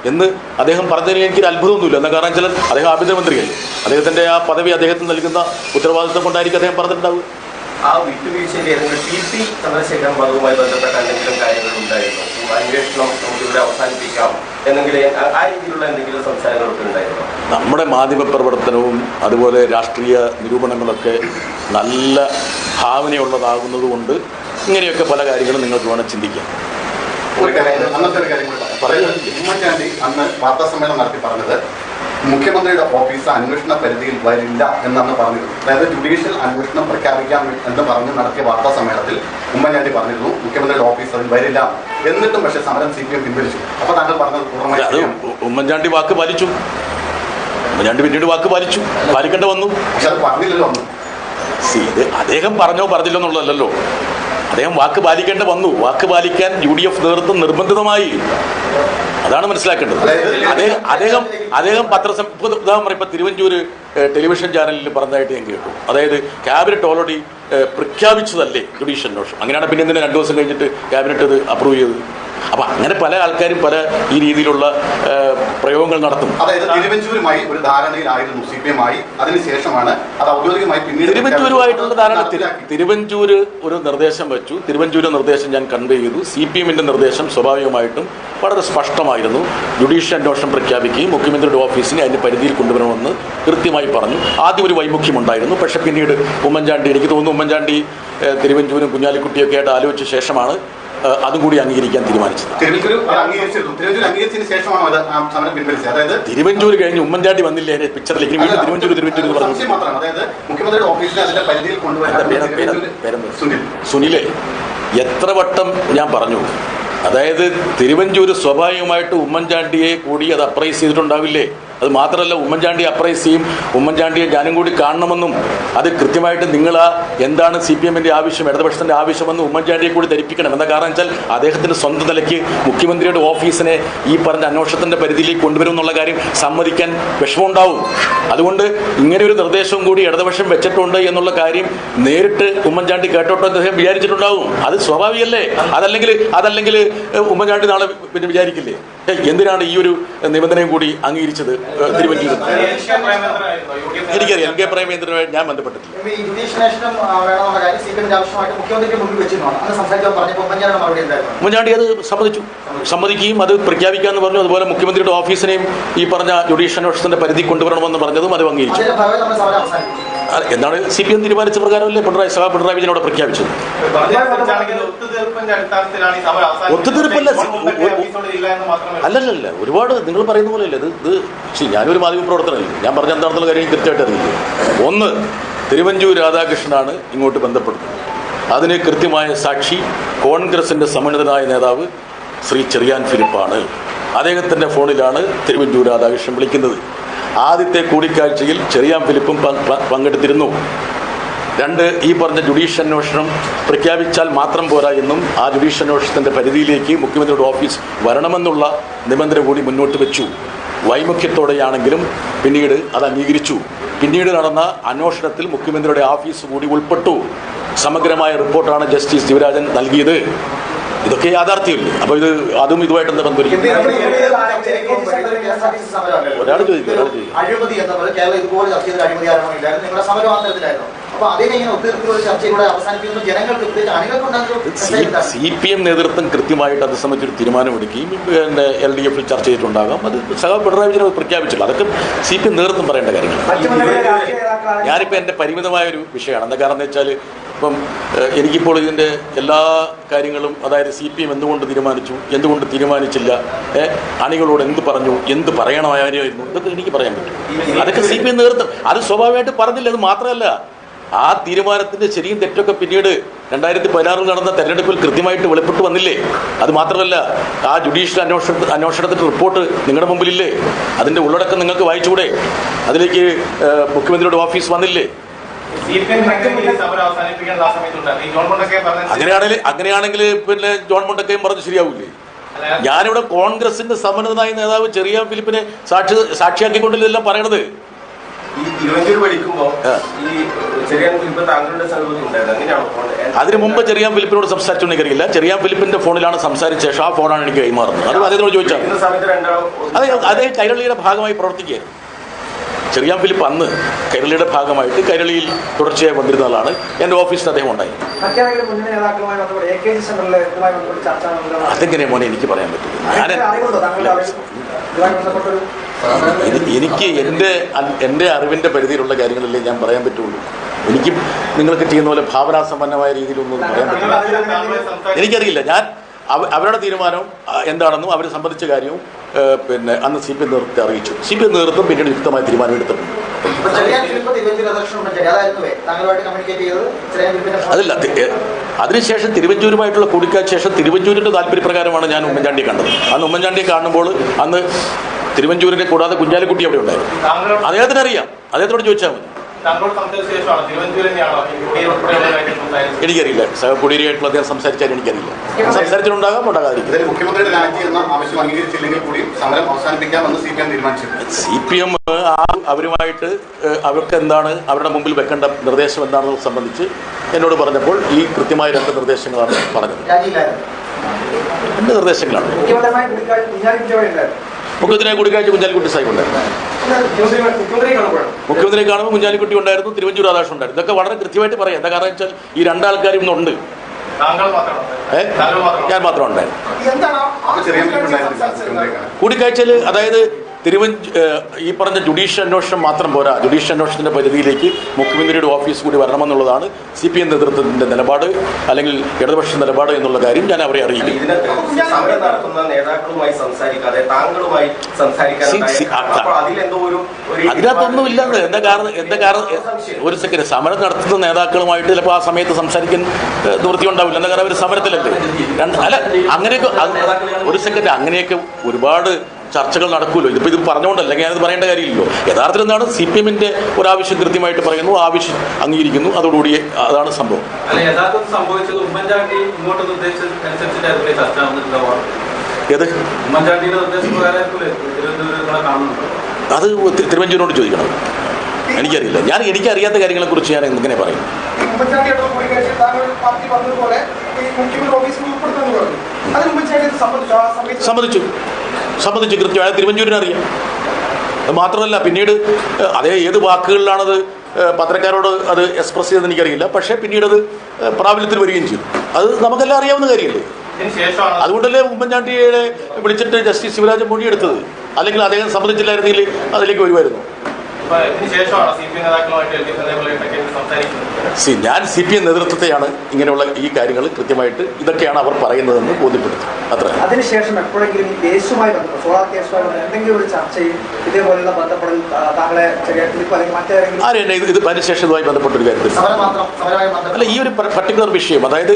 എന്ന് അദ്ദേഹം പറഞ്ഞതിൽ എനിക്കൊരു അത്ഭുതമൊന്നുമില്ല. എന്നാൽ കാരണം വെച്ചാൽ അദ്ദേഹം ആഭ്യന്തരമന്ത്രിയല്ലേ. അദ്ദേഹത്തിന്റെ ആ പദവി അദ്ദേഹത്തിന് നൽകുന്ന ഉത്തരവാദിത്വം കൊണ്ടായിരിക്കും അദ്ദേഹം പറഞ്ഞിട്ടുണ്ടാവും ആ വിട്ടുവീഴ്ചയിൽ ഏതെങ്കിലും ടി പി ചന്ദ്രശേഖരൻ പദവുമായി ബന്ധപ്പെട്ട എന്തെങ്കിലും കാര്യങ്ങൾ ഉണ്ടായിരുന്നു? ഈ അന്വേഷണം നമുക്ക് അവസാനിപ്പിക്കാം. എന്നെങ്കിലും ആ- ആ രീതിയിലുള്ള എന്തെങ്കിലും സംസാരങ്ങളൊക്കെ ഉണ്ടായിരുന്നു? നമ്മുടെ മാധ്യമ പ്രവർത്തനവും അതുപോലെ രാഷ്ട്രീയ നിരൂപണങ്ങളൊക്കെ നല്ല ഭാവനയുള്ളതാകുന്നത് കൊണ്ട് ഇങ്ങനെയൊക്കെ പല കാര്യങ്ങളും നിങ്ങൾക്ക് വേണം ചിന്തിക്കാം. ഒരു കാര്യം അന്നത്തെ ഒരു കാര്യം ഉമ്മൻചാണ്ടി അന്ന് വാർത്താ സമ്മേളനം നടത്തി പറഞ്ഞത് മുഖ്യമന്ത്രിയുടെ ഓഫീസ് അന്വേഷണ പരിധിയിൽ വരില്ല എന്നാണ് പറഞ്ഞിരുന്നത്. അതായത് ജുഡീഷ്യൽ അന്വേഷണം പ്രഖ്യാപിക്കാൻ എന്ന് പറഞ്ഞ് നടത്തിയ വാർത്താ സമ്മേളനത്തിൽ ഉമ്മൻചാണ്ടി പറഞ്ഞിരുന്നു മുഖ്യമന്ത്രിയുടെ ഓഫീസ് അതിൽ വരില്ല. എന്നിട്ടും പക്ഷേ സമരം സി പി എം പിൻവലിച്ചു. അപ്പൊ താങ്കൾ പറഞ്ഞത് പൂർണമായി ഉമ്മൻചാണ്ടി വാക്ക് പാലിച്ചു. ഉമ്മൻചാണ്ടി പിന്നീട് വാക്ക് പാലിച്ചു. പാലിക്കേണ്ട വന്നു. പക്ഷെ അത് പറഞ്ഞില്ലല്ലോ അദ്ദേഹം പറഞ്ഞോ പറഞ്ഞില്ലോ എന്നുള്ളതല്ലോ അദ്ദേഹം വാക്ക് പാലിക്കേണ്ട വന്നു. വാക്ക് പാലിക്കാൻ യു ഡി എഫ് നേതൃത്വം നിർബന്ധിതമായി. അതാണ് മനസ്സിലാക്കേണ്ടത്. അദ്ദേഹം അദ്ദേഹം അദ്ദേഹം പത്രസം ഉദാഹരണം പറയുമ്പോൾ തിരുവഞ്ചൂര് ടെലിവിഷൻ ചാനലിൽ പറഞ്ഞതായിട്ട് ഞാൻ കേട്ടു. അതായത് ക്യാബിനറ്റ് ഓൾറെഡി പ്രഖ്യാപിച്ചതല്ലേ ജുഡീഷ്യൽ അന്വേഷണം അങ്ങനെയാണ് പിന്നെ എന്തിനാണ് രണ്ട് ദിവസം കഴിഞ്ഞിട്ട് ക്യാബിനറ്റ് അത് അപ്രൂവ് ചെയ്തത്? അപ്പൊ അങ്ങനെ പല ആൾക്കാരും പല ഈ രീതിയിലുള്ള പ്രയോഗങ്ങൾ നടത്തും. തിരുവഞ്ചൂരുമായി ഒരു ധാരണയിലായിരുന്നു സി പി എം അതിനുശേഷമാണ് അത് ഔദ്യോഗികമായി പിന്നീട് തിരുവഞ്ചൂരുമായിട്ടുള്ള ധാരണ തിരു- തിരുവഞ്ചൂര് ഒരു നിർദ്ദേശം വെച്ചു. തിരുവഞ്ചൂര് നിർദ്ദേശം ഞാൻ കൺവേ ചെയ്തു. സി പി എമ്മിന്റെ നിർദ്ദേശം സ്വാഭാവികമായിട്ടും വളരെ സ്പഷ്ടമായിരുന്നു. ജുഡീഷ്യൽ അന്വേഷണം പ്രഖ്യാപിക്കുകയും മുഖ്യമന്ത്രിയുടെ ഓഫീസിനെ അതിന്റെ പരിധിയിൽ കൊണ്ടുവരണമെന്ന് കൃത്യമായി പറഞ്ഞു. ആദ്യം ഒരു വൈമുഖ്യം ഉണ്ടായിരുന്നു പക്ഷേ പിന്നീട് ഉമ്മൻചാണ്ടി എനിക്ക് തോന്നുന്നു ഉമ്മൻചാണ്ടി തിരുവഞ്ചൂരും കുഞ്ഞാലിക്കുട്ടിയൊക്കെ ആയിട്ട് ആലോചിച്ച ശേഷമാണ് അതും കൂടി അംഗീകരിക്കാൻ തീരുമാനിച്ചത്. തിരുവഞ്ചൂർ കഴിഞ്ഞ് ഉമ്മൻചാണ്ടി വന്നില്ലേ എന്റെ പിക്ചറിലേക്ക് വീണ്ടും തിരുവഞ്ചൂർ തിരുവഞ്ചൂർ എന്ന് പറഞ്ഞു സുനിലെ എത്ര വട്ടം ഞാൻ പറഞ്ഞു? അതായത് തിരുവഞ്ചൂർ സ്വാഭാവികമായിട്ട് ഉമ്മൻചാണ്ടിയെ കൂടി അത് അപ്രൈസ് ചെയ്തിട്ടുണ്ടാവില്ലേ? അത് മാത്രമല്ല ഉമ്മൻചാണ്ടി അപ്രൈസ് ചെയ്യും. ഉമ്മൻചാണ്ടിയെ ഞാനും കൂടി കാണണമെന്നും അത് കൃത്യമായിട്ട് നിങ്ങൾ എന്താണ് സി പി എമ്മിന്റെ ആവശ്യം ഇടതുപക്ഷത്തിന്റെ ആവശ്യമെന്ന് ഉമ്മൻചാണ്ടിയെ കൂടി ധരിപ്പിക്കണം. എന്താ കാരണം വെച്ചാൽ അദ്ദേഹത്തിന്റെ സ്വന്തം നിലയ്ക്ക് മുഖ്യമന്ത്രിയുടെ ഓഫീസിനെ ഈ പറഞ്ഞ അന്വേഷണത്തിന്റെ പരിധിയിലേക്ക് കൊണ്ടുവരും എന്നുള്ള കാര്യം സമ്മതിക്കാൻ വിഷമമുണ്ടാവും. അതുകൊണ്ട് ഇങ്ങനെ ഒരു നിർദ്ദേശവും കൂടി ഇടതുപക്ഷം വെച്ചിട്ടുണ്ട് എന്നുള്ള കാര്യം നേരിട്ട് ഉമ്മൻചാണ്ടി കേട്ടോട്ടോ എന്ന് അദ്ദേഹം വിചാരിച്ചിട്ടുണ്ടാവും. അത് സ്വാഭാവികമല്ലേ അതല്ലെങ്കിൽ അതല്ലെങ്കിൽ ഉമ്മൻചാണ്ടി നാളെ പിന്നെ വിചാരിക്കില്ലേ? എന്തിനാണ് ഈ ഒരു നിബന്ധനയും കൂടി അംഗീകരിച്ചത്? എനിക്കറിയാം. എം കെ പ്രേമേന്ദ്രനുമായി ഞാൻ ബന്ധപ്പെട്ടിട്ടില്ല. ഉമ്മൻചാണ്ടി അത് സമ്മതിച്ചു. സമ്മതിക്കുകയും അത് പ്രഖ്യാപിക്കാമെന്ന് പറഞ്ഞു. അതുപോലെ മുഖ്യമന്ത്രിയുടെ ഓഫീസിനെയും ഈ പറഞ്ഞ ജുഡീഷ്യൽ അന്വേഷണത്തിന്റെ പരിധി കൊണ്ടുവരണമെന്ന് പറഞ്ഞതും അത് അംഗീകരിച്ചു. എന്താണ് സി പി എം തീരുമാനിച്ച പ്രകാരമല്ലേ പിണറായി സഹ പിണറായി വിജയനോട് പ്രഖ്യാപിച്ചത്. ഒത്തുതീർപ്പല്ല. അല്ലല്ലല്ല ഒരുപാട് നിങ്ങൾ പറയുന്ന പോലെയല്ല ഇത് ഇത് ശരി ഞാനൊരു മാധ്യമ പ്രവർത്തനമല്ല ഞാൻ പറഞ്ഞ എന്താണെന്നുള്ള കാര്യം കൃത്യമായിട്ട് അറിയില്ല ഒന്ന് തിരുവഞ്ചൂർ രാധാകൃഷ്ണനാണ് ഇങ്ങോട്ട് ബന്ധപ്പെടുന്നത് അതിന് കൃത്യമായ സാക്ഷി കോൺഗ്രസിന്റെ സമ്മണിതനായ നേതാവ് ശ്രീ ചെറിയാൻ ഫിലിപ്പാണ് അദ്ദേഹത്തിന്റെ ഫോണിലാണ് തിരുവഞ്ചൂർ രാധാകൃഷ്ണൻ വിളിക്കുന്നത് ആദ്യത്തെ കൂടിക്കാഴ്ചയിൽ ചെറിയാൻ ഫിലിപ്പും പങ്കെടുത്തിരുന്നു. രണ്ട് ഈ പറഞ്ഞ ജുഡീഷ്യൽ അന്വേഷണം പ്രഖ്യാപിച്ചാൽ മാത്രം പോരാ എന്നും ആ ജുഡീഷ്യൽ അന്വേഷണത്തിന്റെ പരിധിയിലേക്ക് മുഖ്യമന്ത്രിയുടെ ഓഫീസ് വരണമെന്നുള്ള നിബന്ധന കൂടി മുന്നോട്ട് വെച്ചു. വൈമുഖ്യത്തോടെയാണെങ്കിലും പിന്നീട് അത് അംഗീകരിച്ചു. പിന്നീട് നടന്ന അന്വേഷണത്തിൽ മുഖ്യമന്ത്രിയുടെ ഓഫീസ് കൂടി ഉൾപ്പെട്ടു. സമഗ്രമായ റിപ്പോർട്ടാണ് ജസ്റ്റിസ് ശിവരാജൻ നൽകിയത്. ഇതൊക്കെ യാഥാർത്ഥ്യമില്ല അപ്പോൾ ഇത് അതും ഇതുമായിട്ട് എന്താ ബന്ധമിരിക്കുന്നത് ഒരാൾ ചോദിക്കും ഒരാൾ ചോദിക്കും. സി പി എം നേതൃത്വം കൃത്യമായിട്ട് അത് സംബന്ധിച്ചൊരു തീരുമാനമെടുക്കുകയും പിന്നെ എൽ ഡി എഫിൽ ചർച്ച ചെയ്തിട്ടുണ്ടാകാം. അത് സഹ പിണറായി വിജയൻ പ്രഖ്യാപിച്ചില്ല അതൊക്കെ സി പി എം നേതൃത്വം പറയേണ്ട കാര്യങ്ങൾ ഞാനിപ്പോൾ എന്റെ പരിമിതമായ ഒരു വിഷയമാണ്. എന്താ കാരണം എന്ന് വെച്ചാൽ ഇപ്പം എനിക്കിപ്പോൾ ഇതിന്റെ എല്ലാ കാര്യങ്ങളും അതായത് സി പി എം എന്തുകൊണ്ട് തീരുമാനിച്ചു എന്തുകൊണ്ട് തീരുമാനിച്ചില്ല അണികളോട് എന്ത് പറഞ്ഞു എന്ത് പറയണമായിരുന്നു ഇതൊക്കെ എനിക്ക് പറയാൻ പറ്റും. അതൊക്കെ സി പി എം നേതൃത്വം. അത് സ്വാഭാവികമായിട്ട് പറഞ്ഞില്ല അത് മാത്രമല്ല. ആ തീരുമാനത്തിന്റെ ശരിയും തെറ്റൊക്കെ പിന്നീട് രണ്ടായിരത്തി പതിനാറിൽ നടന്ന തെരഞ്ഞെടുപ്പിൽ കൃത്യമായിട്ട് വെളിപ്പെട്ട് വന്നില്ലേ? അത് മാത്രമല്ല ആ ജുഡീഷ്യൽ അന്വേഷണ അന്വേഷണത്തിന്റെ റിപ്പോർട്ട് നിങ്ങളുടെ മുമ്പിലില്ലേ? അതിന്റെ ഉള്ളടക്കം നിങ്ങൾക്ക് വായിച്ചുകൂടെ? അതിലേക്ക് മുഖ്യമന്ത്രിയുടെ ഓഫീസ് വന്നില്ലേ? അങ്ങനെയാണെങ്കിൽ അങ്ങനെയാണെങ്കിൽ പിന്നെ ജോൺ മുണ്ടക്കയും പറഞ്ഞ് ശരിയാവില്ലേ ഞാനിവിടെ കോൺഗ്രസിന്റെ സമന്നതനായ നേതാവ് ചെറിയ ഫിലിപ്പിനെ സാക്ഷി സാക്ഷിയാക്കിക്കൊണ്ടില്ലെല്ലാം പറയണത്. അതിനു മുമ്പ് ചെറിയ ഫിലിപ്പിനോട് സംസാരിച്ചു എനിക്കറിയില്ല. ചെറിയാൻ ഫിലിപ്പിന്റെ ഫോണിലാണ് സംസാരിച്ച ശേഷം ആ ഫോണാണ് എനിക്ക് കൈമാറുന്നത്. അത് അദ്ദേഹത്തോട് ചോദിച്ചാൽ അതെ അതേ കൈരളിയുടെ ഭാഗമായി പ്രവർത്തിക്കുകയായിരുന്നു. ചെറിയാൻ ഫിലിപ്പ് അന്ന് കൈരളിയുടെ ഭാഗമായിട്ട് കൈരളിയിൽ തുടർച്ചയായി വന്നിരുന്ന ആളാണ്. എന്റെ ഓഫീസിൽ അദ്ദേഹം ഉണ്ടായി. അതെങ്ങനെ മോനെ എനിക്ക് പറയാൻ പറ്റില്ല. ഞാൻ എനിക്ക് എന്റെ എന്റെ അറിവിന്റെ പരിധിയിലുള്ള കാര്യങ്ങളല്ലേ ഞാൻ പറയാൻ പറ്റുള്ളൂ. എനിക്ക് നിങ്ങൾക്ക് ചെയ്യുന്ന പോലെ ഭാവനാസമ്പന്നമായ രീതിയിലൊന്നും പറയാൻ പറ്റില്ല. എനിക്കറിയില്ല. ഞാൻ അവരുടെ തീരുമാനവും എന്താണെന്നും അവരെ സംബന്ധിച്ച കാര്യവും പിന്നെ അന്ന് സി പി എം നേതൃത്വത്തെ അറിയിച്ചു. സി പി എം നേതൃത്വം പിന്നീട് യുക്തമായ തീരുമാനം എടുത്തിട്ടുണ്ട്. ഇപ്പൊ ചെറിയാൻ ഫിലിപ്പ് തിരുവഞ്ചൂർ അധ്യക്ഷൻ ഉണ്ടെങ്കിൽ അതായിരുന്നു കമ്മ്യൂണിക്കേറ്റ് ചെയ്തത് ചെറിയാൻ ഫിലിപ്പിന്റെ ഫോൺ- അതല്ല അതിനുശേഷം തിരുവഞ്ചൂരുമായിട്ടുള്ള കൂടിക്കാഴ്ച ശേഷം തിരുവഞ്ചൂരിന്റെ താല്പര്യപ്രകാരമാണ് ഞാൻ ഉമ്മൻചാണ്ടിയെ കണ്ടത്. അന്ന് ഉമ്മൻചാണ്ടിയെ കാണുമ്പോൾ അന്ന് തിരുവഞ്ചൂരിനെ കൂടാതെ കുഞ്ഞാലിക്കുട്ടി അവിടെ ഉണ്ടായിരുന്നു. അദ്ദേഹത്തിനറിയാം. അദ്ദേഹത്തോട് ചോദിച്ചാൽ മതി. എനിക്കറിയില്ല. സഹകുടിയേറ്റുള്ള അദ്ദേഹം സംസാരിച്ചാൽ എനിക്കറിയില്ല. സംസാരിച്ചിട്ടുണ്ടാകാം ഉണ്ടാകാതിരിക്കും. ഇതിൽ മുഖ്യമന്ത്രിയുടെ രാജി എന്ന ആവശ്യം അംഗീകരിച്ചില്ലെങ്കിൽ കൂടിയും സമരം അവസാനിപ്പിക്കാമെന്ന് സി പി എം തീരുമാനിച്ചിട്ടുണ്ട് സി പി എം അവരുമായിട്ട് ഏഹ്, അവർക്ക് എന്താണ് അവരുടെ മുമ്പിൽ വെക്കേണ്ട നിർദ്ദേശം എന്താണെന്ന് സംബന്ധിച്ച് എന്നോട് പറഞ്ഞപ്പോൾ ഈ കൃത്യമായ രണ്ട് നിർദ്ദേശങ്ങളാണ് പറഞ്ഞത്. രണ്ട് നിർദ്ദേശങ്ങളാണ്. മുഖ്യമന്ത്രിയെ കൂടിക്കാഴ്ച കുഞ്ഞാലിക്കുട്ടി സാഹിബ് ഉണ്ടായിരുന്നു മുഖ്യമന്ത്രി കാണുമ്പോൾ കുഞ്ഞാലിക്കുട്ടി ഉണ്ടായിരുന്നു തിരുവഞ്ചൂർ രാധാകൃഷ്ണൻ ഉണ്ടായിരുന്നു. ഇതൊക്കെ വളരെ കൃത്യമായിട്ട് പറയാം. എന്താ കാരണം വെച്ചാൽ ഈ രണ്ടാൾക്കാരും ഇന്നുണ്ട് ഞാൻ മാത്രം ഉണ്ടായിരുന്നു. കൂടിക്കാഴ്ചയിൽ അതായത് തിരുവഞ്ച ഈ പറഞ്ഞ ജുഡീഷ്യൽ അന്വേഷണം മാത്രം പോരാ. ജുഡീഷ്യൽ അന്വേഷണത്തിന്റെ പരിധിയിലേക്ക് മുഖ്യമന്ത്രിയുടെ ഓഫീസ് കൂടി വരണമെന്നുള്ളതാണ് സി പി എം നേതൃത്വത്തിന്റെ നിലപാട് അല്ലെങ്കിൽ ഇടതുപക്ഷ നിലപാട് എന്നുള്ള കാര്യം ഞാൻ അവരെ അറിയിക്കും. അതിനകത്തൊന്നുമില്ല എന്താ കാരണം എന്താ കാരണം ഒരു സെക്കൻഡ്. സമരം നടത്തുന്ന നേതാക്കളുമായിട്ട് ചിലപ്പോൾ ആ സമയത്ത് സംസാരിക്കാൻ നിവൃത്തി ഉണ്ടാവില്ല. എന്താ കാരണം? അവർ സമരത്തിലല്ലേ? അല്ല അങ്ങനെയൊക്കെ ഒരു സെക്കൻഡ്. അങ്ങനെയൊക്കെ ഒരുപാട് ചർച്ചകൾ നടക്കുമല്ലോ ഇതിപ്പോൾ ഇത് പറഞ്ഞുകൊണ്ടല്ല ഞാനത് പറയേണ്ട കാര്യമില്ലല്ലോ. യഥാർത്ഥത്തിൽ എന്താണ്? സി പി എമ്മിന്റെ ആവശ്യം കൃത്യമായിട്ട് പറയുന്നു ആവശ്യം അംഗീകരിക്കുന്നു. അതോടുകൂടി അതാണ് സംഭവം. ഏത്? അത് തിരുവഞ്ചൂരിനോട് ചോദിക്കണം. എനിക്കറിയില്ല. ഞാൻ എനിക്കറിയാത്ത കാര്യങ്ങളെക്കുറിച്ച് ഞാൻ എങ്ങനെ പറയും? സമ്മതിച്ചു. സമ്മതിച്ചു. കൃത്യമായ തിരുവഞ്ചൂരിനെ അറിയാം. അത് മാത്രമല്ല പിന്നീട് അതേ ഏത് വാക്കുകളിലാണത് പത്രക്കാരോട് അത് എക്സ്പ്രസ് ചെയ്തെന്ന് എനിക്കറിയില്ല. പക്ഷേ പിന്നീട് അത് പ്രാബല്യത്തിൽ വരികയും ചെയ്തു. അത് നമുക്കെല്ലാം അറിയാവുന്ന കാര്യമല്ലേ? അതുകൊണ്ടല്ലേ ഉമ്മൻചാണ്ടിയെ വിളിച്ചിട്ട് ജസ്റ്റിസ് ശിവരാജൻ മൊഴി എടുത്തത് അല്ലെങ്കിൽ അദ്ദേഹം സമ്മതിച്ചില്ലായിരുന്നെങ്കിൽ അതിലേക്ക് വരുമായിരുന്നു? ഇപ്പൊ ഇതിന് ശേഷമാണ് സി പി നേതാക്കളുമായിട്ട് എൽ ഡി എഫ് സി ഞാൻ സി പി എം നേതൃത്വത്തെയാണ് ഇങ്ങനെയുള്ള ഈ കാര്യങ്ങൾ കൃത്യമായിട്ട് ഇതൊക്കെയാണ് അവർ പറയുന്നതെന്ന് ബോധ്യപ്പെടുത്തി. അത്ര. അതിനുശേഷം എപ്പോഴെങ്കിലും ഈ കേസുമായി ബന്ധപ്പെട്ട് സോളാർ കേസുമായി എന്തെങ്കിലും ഒരു ചർച്ചയും ഇതേപോലെയുള്ള ബന്ധപ്പെടൽ താങ്കളെ മറ്റേതെങ്കിലും ഇത് അതിനുശേഷം ഇതുമായി ബന്ധപ്പെട്ട ഒരു കാര്യത്തിൽ അല്ല ഈ ഒരു പർട്ടിക്കുലർ വിഷയം അതായത്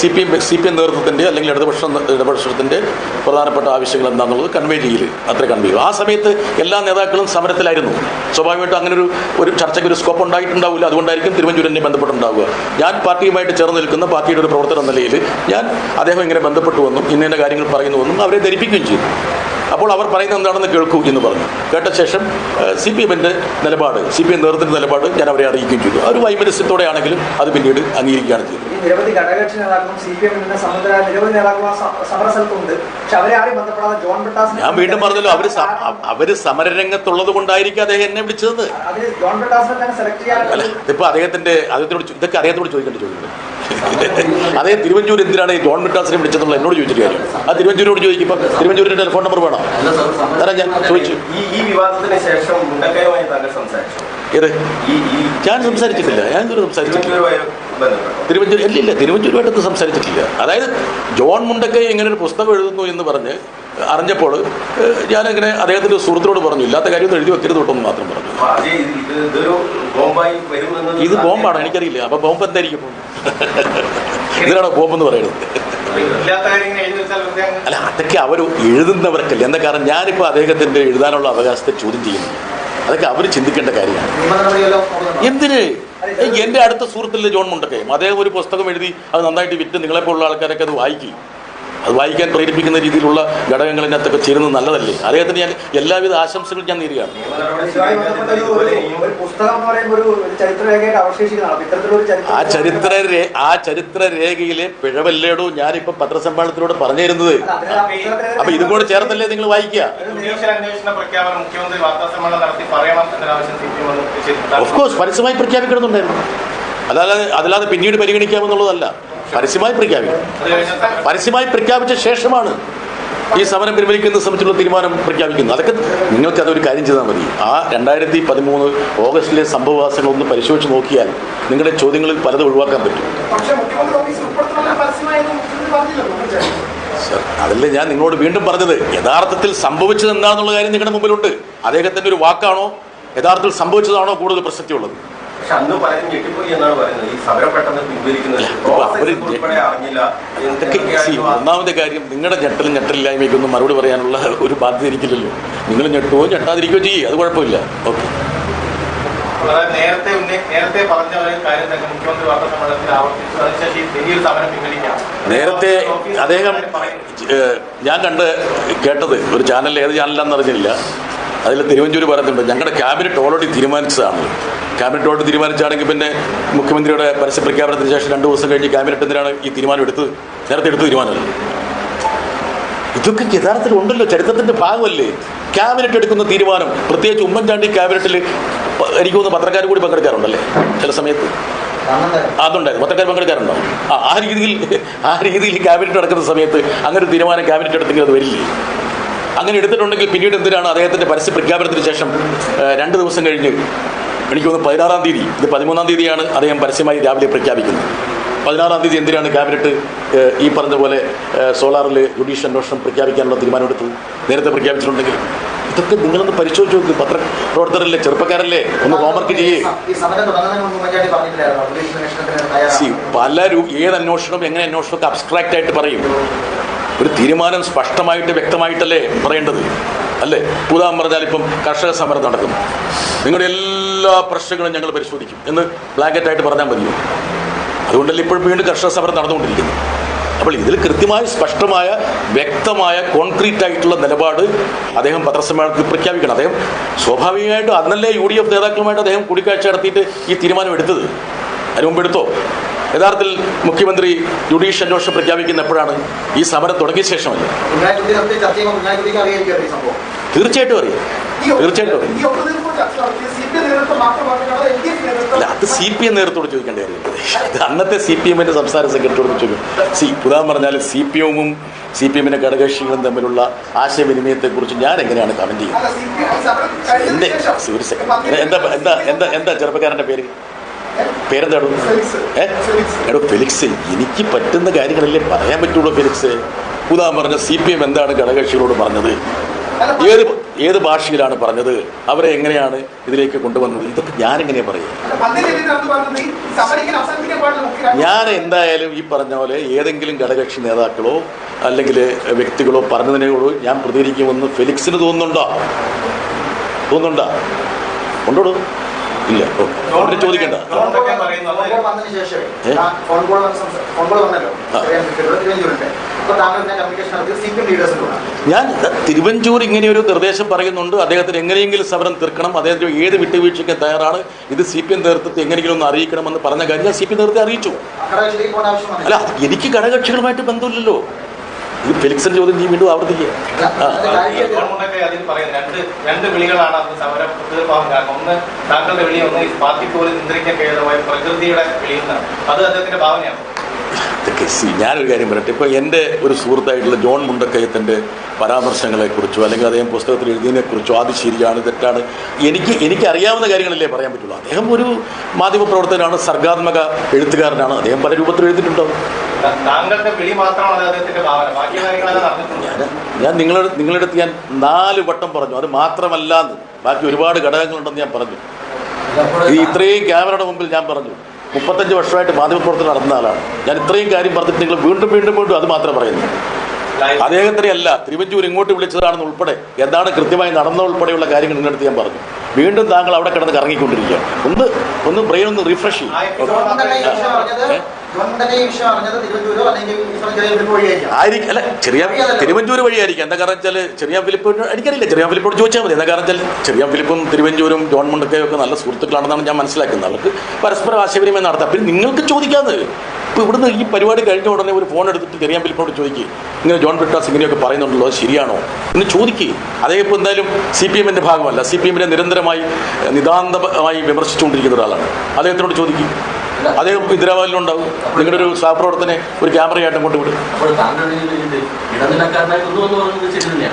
C P M C P M നേതൃത്വത്തിന്റെ അല്ലെങ്കിൽ ഇടതുപക്ഷ ഇടതുപക്ഷത്തിന്റെ പ്രധാനപ്പെട്ട ആവശ്യങ്ങൾ എന്താണെന്നുള്ളത് കൺവേ ചെയ്യൽ അത്ര കൺവേ ചെയ്യും. ആ സമയത്ത് എല്ലാ നേതാക്കളും സമരത്തിലായിരുന്നു. സ്വാഭാവികമായിട്ടും അങ്ങനെ ഒരു ഒരു ചർച്ചയ്ക്ക് ഒരു സ്കോപ്പ് ഉണ്ടായിട്ടുണ്ടാവില്ല. അതുകൊണ്ടായിരിക്കും തിരുവഞ്ചൂരനെ ബന്ധപ്പെട്ടുണ്ടാവുക. ഞാൻ പാർട്ടിയുമായിട്ട് ചേർന്ന് നിൽക്കുന്ന പാർട്ടിയുടെ ഒരു പ്രവർത്തന നിലയിൽ ഞാൻ അദ്ദേഹം ഇങ്ങനെ ബന്ധപ്പെട്ടുവെന്നും ഇന്ന കാര്യങ്ങൾ പറയുന്നുവെന്നും അവരെ ധരിപ്പിക്കുകയും ചെയ്തു. അപ്പോൾ അവർ പറയുന്നത് എന്താണെന്ന് കേൾക്കൂ എന്ന് പറഞ്ഞു. കേട്ട ശേഷം സി പി എമ്മിന്റെ നിലപാട് സി പി എം നേതൃത്വത്തിന്റെ നിലപാട് ഞാൻ അവരെ അറിയിക്കുകയും ചെയ്തു. അവർ ഒരു വൈമനസ്യത്തോടെ ആണെങ്കിലും അത് പിന്നീട് അംഗീകരിക്കുകയാണ് ചെയ്തത്. നിരവധി ഘടകകക്ഷി നേതാക്കളും സി പി എമ്മിൽ സമുദ്ര നിരവധി നേതാക്കളും ആ സ- സമര സ്ഥലത്തുണ്ട് പക്ഷെ അവരെ ബന്ധപ്പെടാതെ ജോൺ ഞാൻ വീണ്ടും പറഞ്ഞല്ലോ അവർ അവർ സമരരംഗത്തുള്ളത് കൊണ്ടായിരിക്കും അദ്ദേഹം എന്നെ വിളിച്ചത്. ജോൺ തന്നെ സെലക്ട് ചെയ്യാൻ ഇപ്പൊ അദ്ദേഹത്തിന്റെ അദ്ദേഹത്തോട് ഇതൊക്കെ അദ്ദേഹത്തോട് ചോദിക്കേണ്ട ചോദ്യങ്ങൾ അതെ തിരുവഞ്ചൂർ എന്തിനാണ് ഈ ജോൺ മിട്ടാസിനെ വിളിച്ചതെന്നുള്ള എന്നോട് ചോദിച്ചിട്ട് കാര്യം ആ തിരുവഞ്ചൂരോട് ചോദിക്കും ഇപ്പം തിരുവഞ്ചൂരിന്റെ ടെലിഫോൺ നമ്പർ വേണം? ഈ വിവാദത്തിന് ശേഷം ഞാൻ സംസാരിച്ചിട്ടില്ല. ഞാൻ ഇതുവരെ സംസാരിച്ചിട്ടില്ല. തിരുവഞ്ചൂർ ഇല്ല തിരുവഞ്ചൂരുമായിട്ടൊന്നും സംസാരിച്ചിട്ടില്ല. അതായത് ജോൺ മുണ്ടക്കൈ ഇങ്ങനെ ഒരു പുസ്തകം എഴുതുന്നു എന്ന് പറഞ്ഞ് അറിഞ്ഞപ്പോൾ ഞാനിങ്ങനെ അദ്ദേഹത്തിന്റെ സുഹൃത്തിനോട് പറഞ്ഞു ഇല്ലാത്ത കാര്യമൊന്നും എഴുതി വെക്കരുത് കേട്ടോന്ന് മാത്രം പറഞ്ഞു. ഇത് ബോംബാണ് എനിക്കറിയില്ല. അപ്പൊ ബോംബ് എന്തായിരിക്കും? ഇതിനാണോ പറയുന്നത്? കാര്യം എഴുതി വെച്ചാൽ വെറുതെ അല്ല അതൊക്കെ അവർ എഴുതുന്നവർക്കല്ല? എന്താ കാരണം? ഞാനിപ്പോൾ അദ്ദേഹത്തിന്റെ എഴുതാനുള്ള അവകാശത്തെ ചോദ്യം ചെയ്യുന്നു. അതൊക്കെ അവർ ചിന്തിക്കേണ്ട കാര്യമാണ്. എന്തിന്? എന്റെ അടുത്ത സുഹൃത്തിലെ ജോൺ മുണ്ടക്കയും. അദ്ദേഹം ഒരു പുസ്തകം എഴുതി അത് നന്നായിട്ട് വിറ്റ് നിങ്ങളെപ്പോലുള്ള ആൾക്കാരൊക്കെ അത് വായിക്കും. അത് വായിക്കാൻ പ്രേരിപ്പിക്കുന്ന രീതിയിലുള്ള ഘടകങ്ങൾ ഇതിനകത്തൊക്കെ ചേരുന്നത് നല്ലതല്ലേ? അദ്ദേഹത്തിന് ഞാൻ എല്ലാവിധ ആശംസകളും ഞാൻ ഇത്തരത്തിലൊരു ആ ചരിത്ര ആ ചരിത്ര രേഖയിലെ പിഴവല്ലേടോ ഞാനിപ്പോ പത്രസമ്മേളനത്തിലൂടെ പറഞ്ഞു തരുന്നത് അപ്പൊ ഇതും കൂടെ ചേർത്തല്ലേ നിങ്ങൾ വായിക്കുക? ഓഫ് കോഴ്സ് പരസ്യമായി പ്രഖ്യാപിക്കണമെന്നുണ്ടായിരുന്നു. അല്ലാതെ അതല്ലാതെ പിന്നീട് പരിഗണിക്കാമെന്നുള്ളതല്ല. പരസ്യമായി പ്രഖ്യാപിക്കും. പരസ്യമായി പ്രഖ്യാപിച്ച ശേഷമാണ് ഈ സമരം പിൻവലിക്കുന്നത് സംബന്ധിച്ചുള്ള തീരുമാനം പ്രഖ്യാപിക്കുന്നത്. അതൊക്കെ നിങ്ങൾക്ക് അതൊരു കാര്യം ചെയ്താൽ മതി. ആ രണ്ടായിരത്തി പതിമൂന്ന് ഓഗസ്റ്റിലെ സംഭവവാസങ്ങളൊന്ന് പരിശോധിച്ച് നോക്കിയാൽ നിങ്ങളുടെ ചോദ്യങ്ങളിൽ പലതും ഒഴിവാക്കാൻ പറ്റും. സർ അതല്ലേ ഞാൻ നിങ്ങളോട് വീണ്ടും പറഞ്ഞത്. യഥാർത്ഥത്തിൽ സംഭവിച്ചത് എന്താണെന്നുള്ള കാര്യം നിങ്ങളുടെ മുമ്പിലുണ്ട്. അദ്ദേഹത്തിന്റെ ഒരു വാക്കാണോ? യഥാർത്ഥത്തിൽ സംഭവിച്ചതാണോ കൂടുതൽ പ്രസക്തിയുള്ളത്? പക്ഷെ അന്ന് പലരും ഞെട്ടിപ്പോയി എന്നാണ് പറയുന്നത്. ഈ സമരം പെട്ടെന്ന് പിൻവലിക്കുന്നത് ഒന്നാമത്തെ കാര്യം നിങ്ങളുടെ ഞെട്ടലും ഞെട്ടലില്ലായ്മയ്ക്കൊന്നും മറുപടി പറയാനുള്ള ഒരു ബാധ്യത ഇരിക്കില്ലല്ലോ നിങ്ങൾ ഞെട്ടുവോ ഞെട്ടാതിരിക്കുകയോ ചെയ്യുക അത് കുഴപ്പമില്ല. ഓക്കെ. നേരത്തെ നേരത്തെ പറഞ്ഞ ഒരു കാര്യം തന്നെ മുഖ്യമന്ത്രി വാർത്താ സമ്മേളനത്തിൽ ആവർത്തിച്ചു. അതിനുശേഷം ഈ വലിയൊരു സമരം പിൻവലിക്കാം. നേരത്തെ അദ്ദേഹം ഞാൻ കണ്ട് കേട്ടത് ഒരു ചാനലിൽ ഏത് ചാനലാണെന്ന് അറിഞ്ഞില്ല. അതിൽ തിരുവഞ്ചൂർ പറയുന്നുണ്ട് ഞങ്ങളുടെ ക്യാബിനറ്റ് ഓൾറെഡി തീരുമാനിച്ചതാണ്. ക്യാബിനറ്റ് ഓൾറെഡി തീരുമാനിച്ചാണെങ്കിൽ പിന്നെ മുഖ്യമന്ത്രിയുടെ പരസ്യ പ്രഖ്യാപനത്തിന് ശേഷം രണ്ട് ദിവസം കഴിഞ്ഞ് ക്യാബിനറ്റ് എന്തിനാണ് ഈ തീരുമാനം എടുത്ത് നേരത്തെ എടുത്ത തീരുമാനമല്ല? ഇതൊക്കെ യഥാർത്ഥത്തിൽ ഉണ്ടല്ലോ ചരിത്രത്തിന്റെ ഭാഗമല്ലേ? ക്യാബിനറ്റ് എടുക്കുന്ന തീരുമാനം പ്രത്യേകിച്ച് ഉമ്മൻചാണ്ടി ക്യാബിനറ്റിൽ എനിക്ക് തോന്നുന്നു പത്രക്കാർ കൂടി പങ്കെടുക്കാറുണ്ടല്ലേ ചില സമയത്ത്. അതുണ്ടായിരുന്നു. പത്രക്കാർ പങ്കെടുക്കാറുണ്ടോ? ആ രീതിയിൽ ആ രീതിയിൽ ക്യാബിനറ്റ് നടക്കുന്ന സമയത്ത് അങ്ങനെ തീരുമാനം ക്യാബിനറ്റ് എടുത്തെങ്കിൽ അത് വരില്ലേ? അങ്ങനെ എടുത്തിട്ടുണ്ടെങ്കിൽ പിന്നീട് എന്തിനാണ് അദ്ദേഹത്തിന്റെ പരസ്യ പ്രഖ്യാപനത്തിന് ശേഷം രണ്ട് ദിവസം കഴിഞ്ഞ് എനിക്ക് തോന്നുന്നു പതിനാറാം തീയതി ഇത് പതിമൂന്നാം തീയതിയാണ് അദ്ദേഹം പരസ്യമായി രാവിലെ പ്രഖ്യാപിക്കുന്നത്. പതിനാറാം തീയതി എന്തിനാണ് ക്യാബിനറ്റ് ഈ പറഞ്ഞ പോലെ സോളാറിൽ ജുഡീഷ്യൽ അന്വേഷണം പ്രഖ്യാപിക്കാനുള്ള തീരുമാനമെടുത്തത്? നേരത്തെ പ്രഖ്യാപിച്ചിട്ടുണ്ടെങ്കിൽ ഇതൊക്കെ നിങ്ങളൊന്ന് പരിശോധിച്ച് നോക്ക്. പത്രപ്രവർത്തകരല്ലേ ചെറുപ്പക്കാരല്ലേ? ഒന്ന് ഹോംവർക്ക് ചെയ്യേ. സി പല ഏത് അന്വേഷണം എങ്ങനെ അന്വേഷണമൊക്കെ അബ്സ്ട്രാക്റ്റ് ആയിട്ട് പറയും. ഒരു തീരുമാനം സ്പഷ്ടമായിട്ട് വ്യക്തമായിട്ടല്ലേ പറയേണ്ടത്? അല്ലേ? ഉദാഹരണം പറഞ്ഞാൽ ഇപ്പം കർഷക സമരം നടക്കുന്നു. നിങ്ങളുടെ എല്ലാ പ്രശ്നങ്ങളും ഞങ്ങൾ പരിശോധിക്കും എന്ന് ബ്ലാങ്കറ്റ് ആയിട്ട് പറഞ്ഞാൽ മതിയോ? അതുകൊണ്ടല്ലേ ഇപ്പോഴും വീണ്ടും കർഷക സമരം നടന്നുകൊണ്ടിരിക്കുന്നു അപ്പോൾ ഇതിൽ കൃത്യമായ സ്പഷ്ടമായ വ്യക്തമായ കോൺക്രീറ്റ് ആയിട്ടുള്ള നിലപാട് അദ്ദേഹം പത്രസമ്മേളനത്തിൽ പ്രഖ്യാപിക്കണം. അദ്ദേഹം സ്വാഭാവികമായിട്ടും അന്നല്ലേ യു ഡി എഫ് നേതാക്കളുമായിട്ട് അദ്ദേഹം കൂടിക്കാഴ്ച നടത്തിയിട്ട് ഈ തീരുമാനം എടുത്തത്? അതിന് മുമ്പ് എടുത്തോ? യഥാർത്ഥത്തിൽ മുഖ്യമന്ത്രി ജുഡീഷ്യൽ അന്വേഷണം പ്രഖ്യാപിക്കുന്ന എപ്പോഴാണ് ഈ സമരം തുടങ്ങിയ ശേഷമല്ല? തീർച്ചയായിട്ടും അറിയാം. തീർച്ചയായിട്ടും അറിയാം. അല്ല അത് സി പി എം നേതൃത്വത്തോട് ചോദിക്കേണ്ട കാര്യമില്ല ഇത് അന്നത്തെ സി പി എമ്മിന്റെ സംസ്ഥാന സെക്രട്ടറിയോട് ചോദിക്കും സി ഉദാഹരണം പറഞ്ഞാൽ സി പി എമ്മും സി പി എമ്മിന്റെ ഘടകകക്ഷികളും തമ്മിലുള്ള ആശയവിനിമയത്തെക്കുറിച്ച് ഞാൻ എങ്ങനെയാണ് കമന്റ് ചെയ്യുന്നത്? എന്റെ ഒരു സെക്കൻഡ് എന്താ എന്താ എന്താ എന്താ ചെറുപ്പക്കാരന്റെ പേര്? പേരെന്താടോ? ഫെലിക്സ്. ഏ. എടോ ഫെലിക്സ് എനിക്ക് പറ്റുന്ന കാര്യങ്ങളല്ലേ പറയാൻ പറ്റുള്ളൂ ഫെലിക്സ്. ഉദാഹരണം പറഞ്ഞ സി പി എം എന്താണ് ഘടകകക്ഷികളോട് പറഞ്ഞത്? ഏത് ഏത് ഭാഷയിലാണ് പറഞ്ഞത്? അവരെ എങ്ങനെയാണ് ഇതിലേക്ക് കൊണ്ടുവന്നത്? ഇതൊക്കെ ഞാൻ എങ്ങനെയാ പറയുക ഞാൻ എന്തായാലും ഈ പറഞ്ഞ പോലെ ഏതെങ്കിലും ഘടകകക്ഷി നേതാക്കളോ അല്ലെങ്കിൽ വ്യക്തികളോ പറഞ്ഞതിനോട് ഞാൻ പ്രതികരിക്കുമെന്ന് ഫെലിക്സിന് തോന്നുന്നുണ്ടോ? തോന്നുന്നുണ്ടോ? ഉണ്ടോടോ? ഇല്ല. ഓ ചോദിക്കണ്ട. ഞാൻ തിരുവഞ്ചൂർ ഇങ്ങനെ ഒരു നിർദ്ദേശം പറയുന്നുണ്ട്. അദ്ദേഹത്തിന് എങ്ങനെയെങ്കിലും സമരം തീർക്കണം. അദ്ദേഹത്തിന് ഏത് വിട്ടുവീഴ്ചയ്ക്ക് തയ്യാറാണ്? ഇത് സി പി എം നേതൃത്വത്തെ എങ്ങനെയെങ്കിലും ഒന്ന് അറിയിക്കണമെന്ന് പറഞ്ഞ കാര്യം ഞാൻ സി പി എം നേതൃത്വത്തെ അറിയിച്ചു. അല്ല എനിക്ക് ഘടകകക്ഷികളുമായിട്ട് ബന്ധമില്ലല്ലോ. ഇത് ഫെലിക്സിന്റെ ചോദ്യം നീ വീണ്ടും ആവർത്തിക്കുക രണ്ട് രണ്ട് വിളികളാണ് അന്ന് സമരം തീർപ്പാകാൻ കാരണം ഒന്ന് താങ്കളുടെ വിളി ഒന്ന് പാർട്ടി പോലും നിയന്ത്രിക്കാൻ പ്രകൃതിയുടെ വിളിയിൽ നിന്നാണ് അത് അദ്ദേഹത്തിന്റെ ഭാവനയാണ്. ഇതൊക്കെ സി ഞാനൊരു കാര്യം പറയട്ടെ. ഇപ്പോൾ എന്റെ ഒരു സുഹൃത്തായിട്ടുള്ള ജോൺ മുണ്ടക്കയത്തിന്റെ പരാമർശങ്ങളെക്കുറിച്ചോ അല്ലെങ്കിൽ അദ്ദേഹം പുസ്തകത്തിൽ എഴുതിയതിനെക്കുറിച്ചോ അത് ശരിയാണ് തെറ്റാണ് എനിക്ക് എനിക്ക് അറിയാവുന്ന കാര്യങ്ങളല്ലേ പറയാൻ പറ്റുള്ളൂ. അദ്ദേഹം ഒരു മാധ്യമപ്രവർത്തകനാണ് സർഗാത്മക എഴുത്തുകാരനാണ്. അദ്ദേഹം പല രൂപത്തിൽ എഴുതിയിട്ടുണ്ടാവും ബാക്കി ഞാൻ ഞാൻ നിങ്ങളുടെ നിങ്ങളുടെ അടുത്ത് ഞാൻ നാല് വട്ടം പറഞ്ഞു. അത് മാത്രമല്ല എന്ന് ബാക്കി ഒരുപാട് ഘടകങ്ങളുണ്ടെന്ന് ഞാൻ പറഞ്ഞു. ഈ ഇത്രയും ക്യാമറയുടെ മുമ്പിൽ ഞാൻ പറഞ്ഞു. മുപ്പത്തഞ്ച് വർഷമായിട്ട് മാധ്യമപ്രവർത്തനം നടത്തുന്ന ആളാണ്. ഞാൻ ഇത്രയും കാര്യം പറഞ്ഞിട്ട് നിങ്ങൾ വീണ്ടും വീണ്ടും വീണ്ടും അത് മാത്രമേ പറയുന്നു. അദ്ദേഹത്തിനെ അല്ല തിരുവഞ്ചൂർ ഇങ്ങോട്ട് വിളിച്ചതാണെന്ന് ഉൾപ്പെടെ എന്താണ് കൃത്യമായി നടന്ന ഉൾപ്പെടെയുള്ള കാര്യങ്ങൾ നിങ്ങളുടെ ഞാൻ പറഞ്ഞു. വീണ്ടും താങ്കൾ അവിടെ കിടന്ന് കറങ്ങിക്കൊണ്ടിരിക്കുക ഒന്ന് ഒന്ന് ബ്രെയിൻ ഒന്ന് റിഫ്രഷ് ചെയ്യും. ആയിരിക്കും. അല്ല ചെറിയ തിരുവഞ്ചൂർ വഴിയായിരിക്കും. എന്താ കാരണം വെച്ചാൽ ചെറിയ ഫിലിപ്പ് എനിക്കറിയില്ല. ചെറിയ ഫിലിപ്പോട് ചോദിച്ചാൽ മതി. എന്താ കാരണം വെച്ചാൽ ചെറിയ ഫിലിപ്പും തിരുവഞ്ചൂരും ജോൺ മുണ്ടക്കയും ഒക്കെ നല്ല സുഹൃത്തുക്കളാണെന്നാണ് ഞാൻ മനസ്സിലാക്കുന്നത്. അവർക്ക് പരസ്പര ആശയവിനിമയം നടത്താം. പിന്നെ നിങ്ങൾക്ക് ചോദിക്കാന്ന് ഇപ്പൊ ഇവിടുന്ന് ഈ പരിപാടി കഴിഞ്ഞ ഉടനെ ഒരു ഫോൺ എടുത്തിട്ട് ചെറിയ ഫിലിപ്പിനോട് ചോദിക്കുക ഇങ്ങനെ ജോൺ ബ്രിട്ടാസ് ഇങ്ങനെയൊക്കെ പറയുന്നുണ്ടല്ലോ അത് ശരിയാണോ? എന്ന് ചോദിക്കുക അദ്ദേഹം ഇപ്പോൾ എന്തായാലും സി പി എമ്മിന്റെ ഭാഗമല്ല. സി പി എമ്മിനെ നിരന്തരമായി നിതാന്തമായി വിമർശിച്ചുകൊണ്ടിരിക്കുന്ന ഒരാളാണ്. അദ്ദേഹത്തിനോട് ചോദിക്കും. അദ്ദേഹം ഉണ്ടാവും നിങ്ങളുടെ ഒരു സഹപ്രവർത്തനെ ഒരു ക്യാമറയായിട്ടും കൊണ്ടുവിടും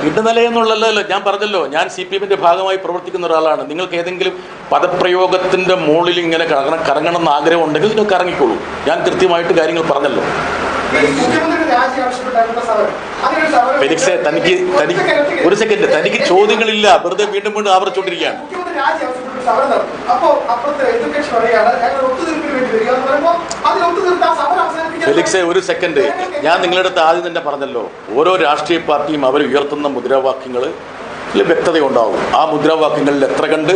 ഇടനില എന്നുള്ളല്ലോ ഞാൻ പറഞ്ഞല്ലോ ഞാൻ സി പി എമ്മിന്റെ ഭാഗമായി പ്രവർത്തിക്കുന്ന ഒരാളാണ്. നിങ്ങൾക്ക് ഏതെങ്കിലും പദപ്രയോഗത്തിന്റെ മുകളിൽ ഇങ്ങനെ കറങ്ങണം കറങ്ങണം എന്ന് ആഗ്രഹം ഉണ്ടെങ്കിൽ നിങ്ങൾക്ക് ഇറങ്ങിക്കോളൂ ഞാൻ കൃത്യമായിട്ട് കാര്യങ്ങൾ പറഞ്ഞല്ലോ. ഫെലിക്സെ തനിക്ക് തനിക്ക് ഒരു സെക്കൻഡ് തനിക്ക് ചോദ്യങ്ങളില്ല. വെറുതെ വീണ്ടും വീണ്ടും ആവർത്തിച്ചുകൊണ്ടിരിക്കുകയാണ്. സമരം നടത്തും. അപ്പോ അപ്പുറത്തെ എഡ്യൂക്കേഷൻ പറയുകയാണ് ഞങ്ങൾ ഒത്തുതീർപ്പിന് വേണ്ടി വരിക എന്ന് പറയുമ്പോൾ അതിൽ ഒത്തുതീർത്ത് ആ സമരം ഫെലിക്സെ ഒരു സെക്കൻഡ്. ഞാൻ നിങ്ങളുടെ അടുത്ത് ആദ്യം തന്നെ പറഞ്ഞല്ലോ ഓരോ രാഷ്ട്രീയ പാർട്ടിയും അവർ ഉയർത്തുന്ന മുദ്രാവാക്യങ്ങൾ വ്യക്തത ഉണ്ടാവും ആ മുദ്രാവാക്യങ്ങളിൽ എത്ര കണ്ട്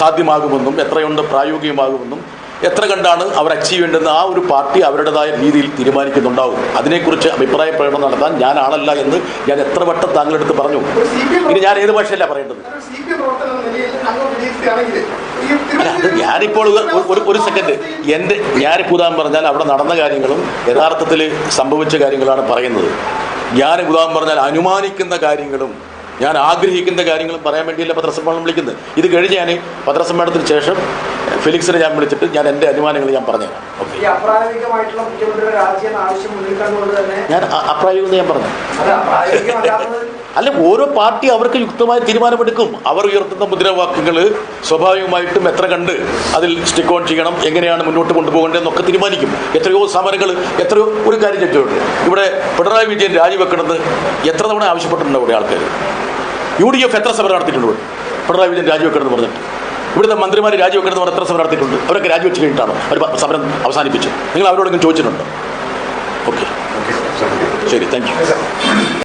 സാധ്യമാകുമെന്നും എത്രയുണ്ട് പ്രായോഗികമാകുമെന്നും എത്ര കണ്ടാണ് അവർ അച്ചീവ് ചെയ്യേണ്ടത് ആ ഒരു പാർട്ടി അവരുടേതായ രീതിയിൽ തീരുമാനിക്കുന്നുണ്ടാവും. അതിനെക്കുറിച്ച് അഭിപ്രായ പ്രകടനം നടത്താൻ ഞാനാണല്ല എന്ന് ഞാൻ എത്ര വട്ടം താങ്കളുടെ അടുത്ത് പറഞ്ഞു. ഇനി ഞാൻ ഏത് ഭാഷയല്ല പറയേണ്ടത്? അത് ഞാനിപ്പോൾ ഒരു ഒരു സെക്കൻഡ് എന്റെ ഞാനിപ്പോൾ ഉദാഹരണം പറഞ്ഞാൽ അവിടെ നടന്ന കാര്യങ്ങളും യഥാർത്ഥത്തിൽ സംഭവിച്ച കാര്യങ്ങളാണ് പറയുന്നത്. ഞാൻ ഉദാഹരണം പറഞ്ഞാൽ അനുമാനിക്കുന്ന കാര്യങ്ങളും ഞാൻ ആഗ്രഹിക്കുന്ന കാര്യങ്ങളും പറയാൻ വേണ്ടിയല്ല പത്രസമ്മേളനം വിളിക്കുന്നത്. ഇത് കഴിഞ്ഞ് ഞാൻ പത്രസമ്മേളനത്തിന് ശേഷം ഫിലിക്സിനെ ഞാൻ വിളിച്ചിട്ട് ഞാൻ എന്റെ അനുമാനങ്ങൾ ഞാൻ പറഞ്ഞു ഞാൻ അപ്രായോഗികം ഞാൻ പറഞ്ഞു. അല്ല ഓരോ പാർട്ടി അവർക്ക് യുക്തമായ തീരുമാനമെടുക്കും. അവർ ഉയർത്തുന്ന മുദ്രാവാക്യങ്ങൾ സ്വാഭാവികമായിട്ടും എത്ര കണ്ട് അതിൽ സ്റ്റിക്ക് ഓൺ ചെയ്യണം എങ്ങനെയാണ് മുന്നോട്ട് കൊണ്ടുപോകേണ്ടതെന്നൊക്കെ തീരുമാനിക്കും. എത്രയോ സമരങ്ങൾ എത്രയോ ഒരു കാര്യം ചോദിച്ചോണ്ട് ഇവിടെ പിണറായി വിജയൻ രാജിവെക്കണമെന്ന് എത്ര തവണ ആവശ്യപ്പെട്ടിട്ടുണ്ട് ഇവിടെ ആൾക്കാർ യു ഡി എഫ് എത്ര സമരം നടത്തിയിട്ടുണ്ട് പിണറായി വിജയൻ രാജിവെക്കണമെന്ന് പറഞ്ഞിട്ട്. ഇവിടുത്തെ മന്ത്രിമാർ രാജിവെക്കണമെന്ന് പറഞ്ഞ എത്ര സമരം നടത്തിയിട്ടുണ്ട്? അവരൊക്കെ രാജിവെച്ച് കഴിഞ്ഞിട്ടാണോ അവർ സമരം അവസാനിപ്പിച്ചു നിങ്ങൾ അവരോടെങ്കിലും ചോദിച്ചിട്ടുണ്ട്? ഓക്കെ. ശരി താങ്ക്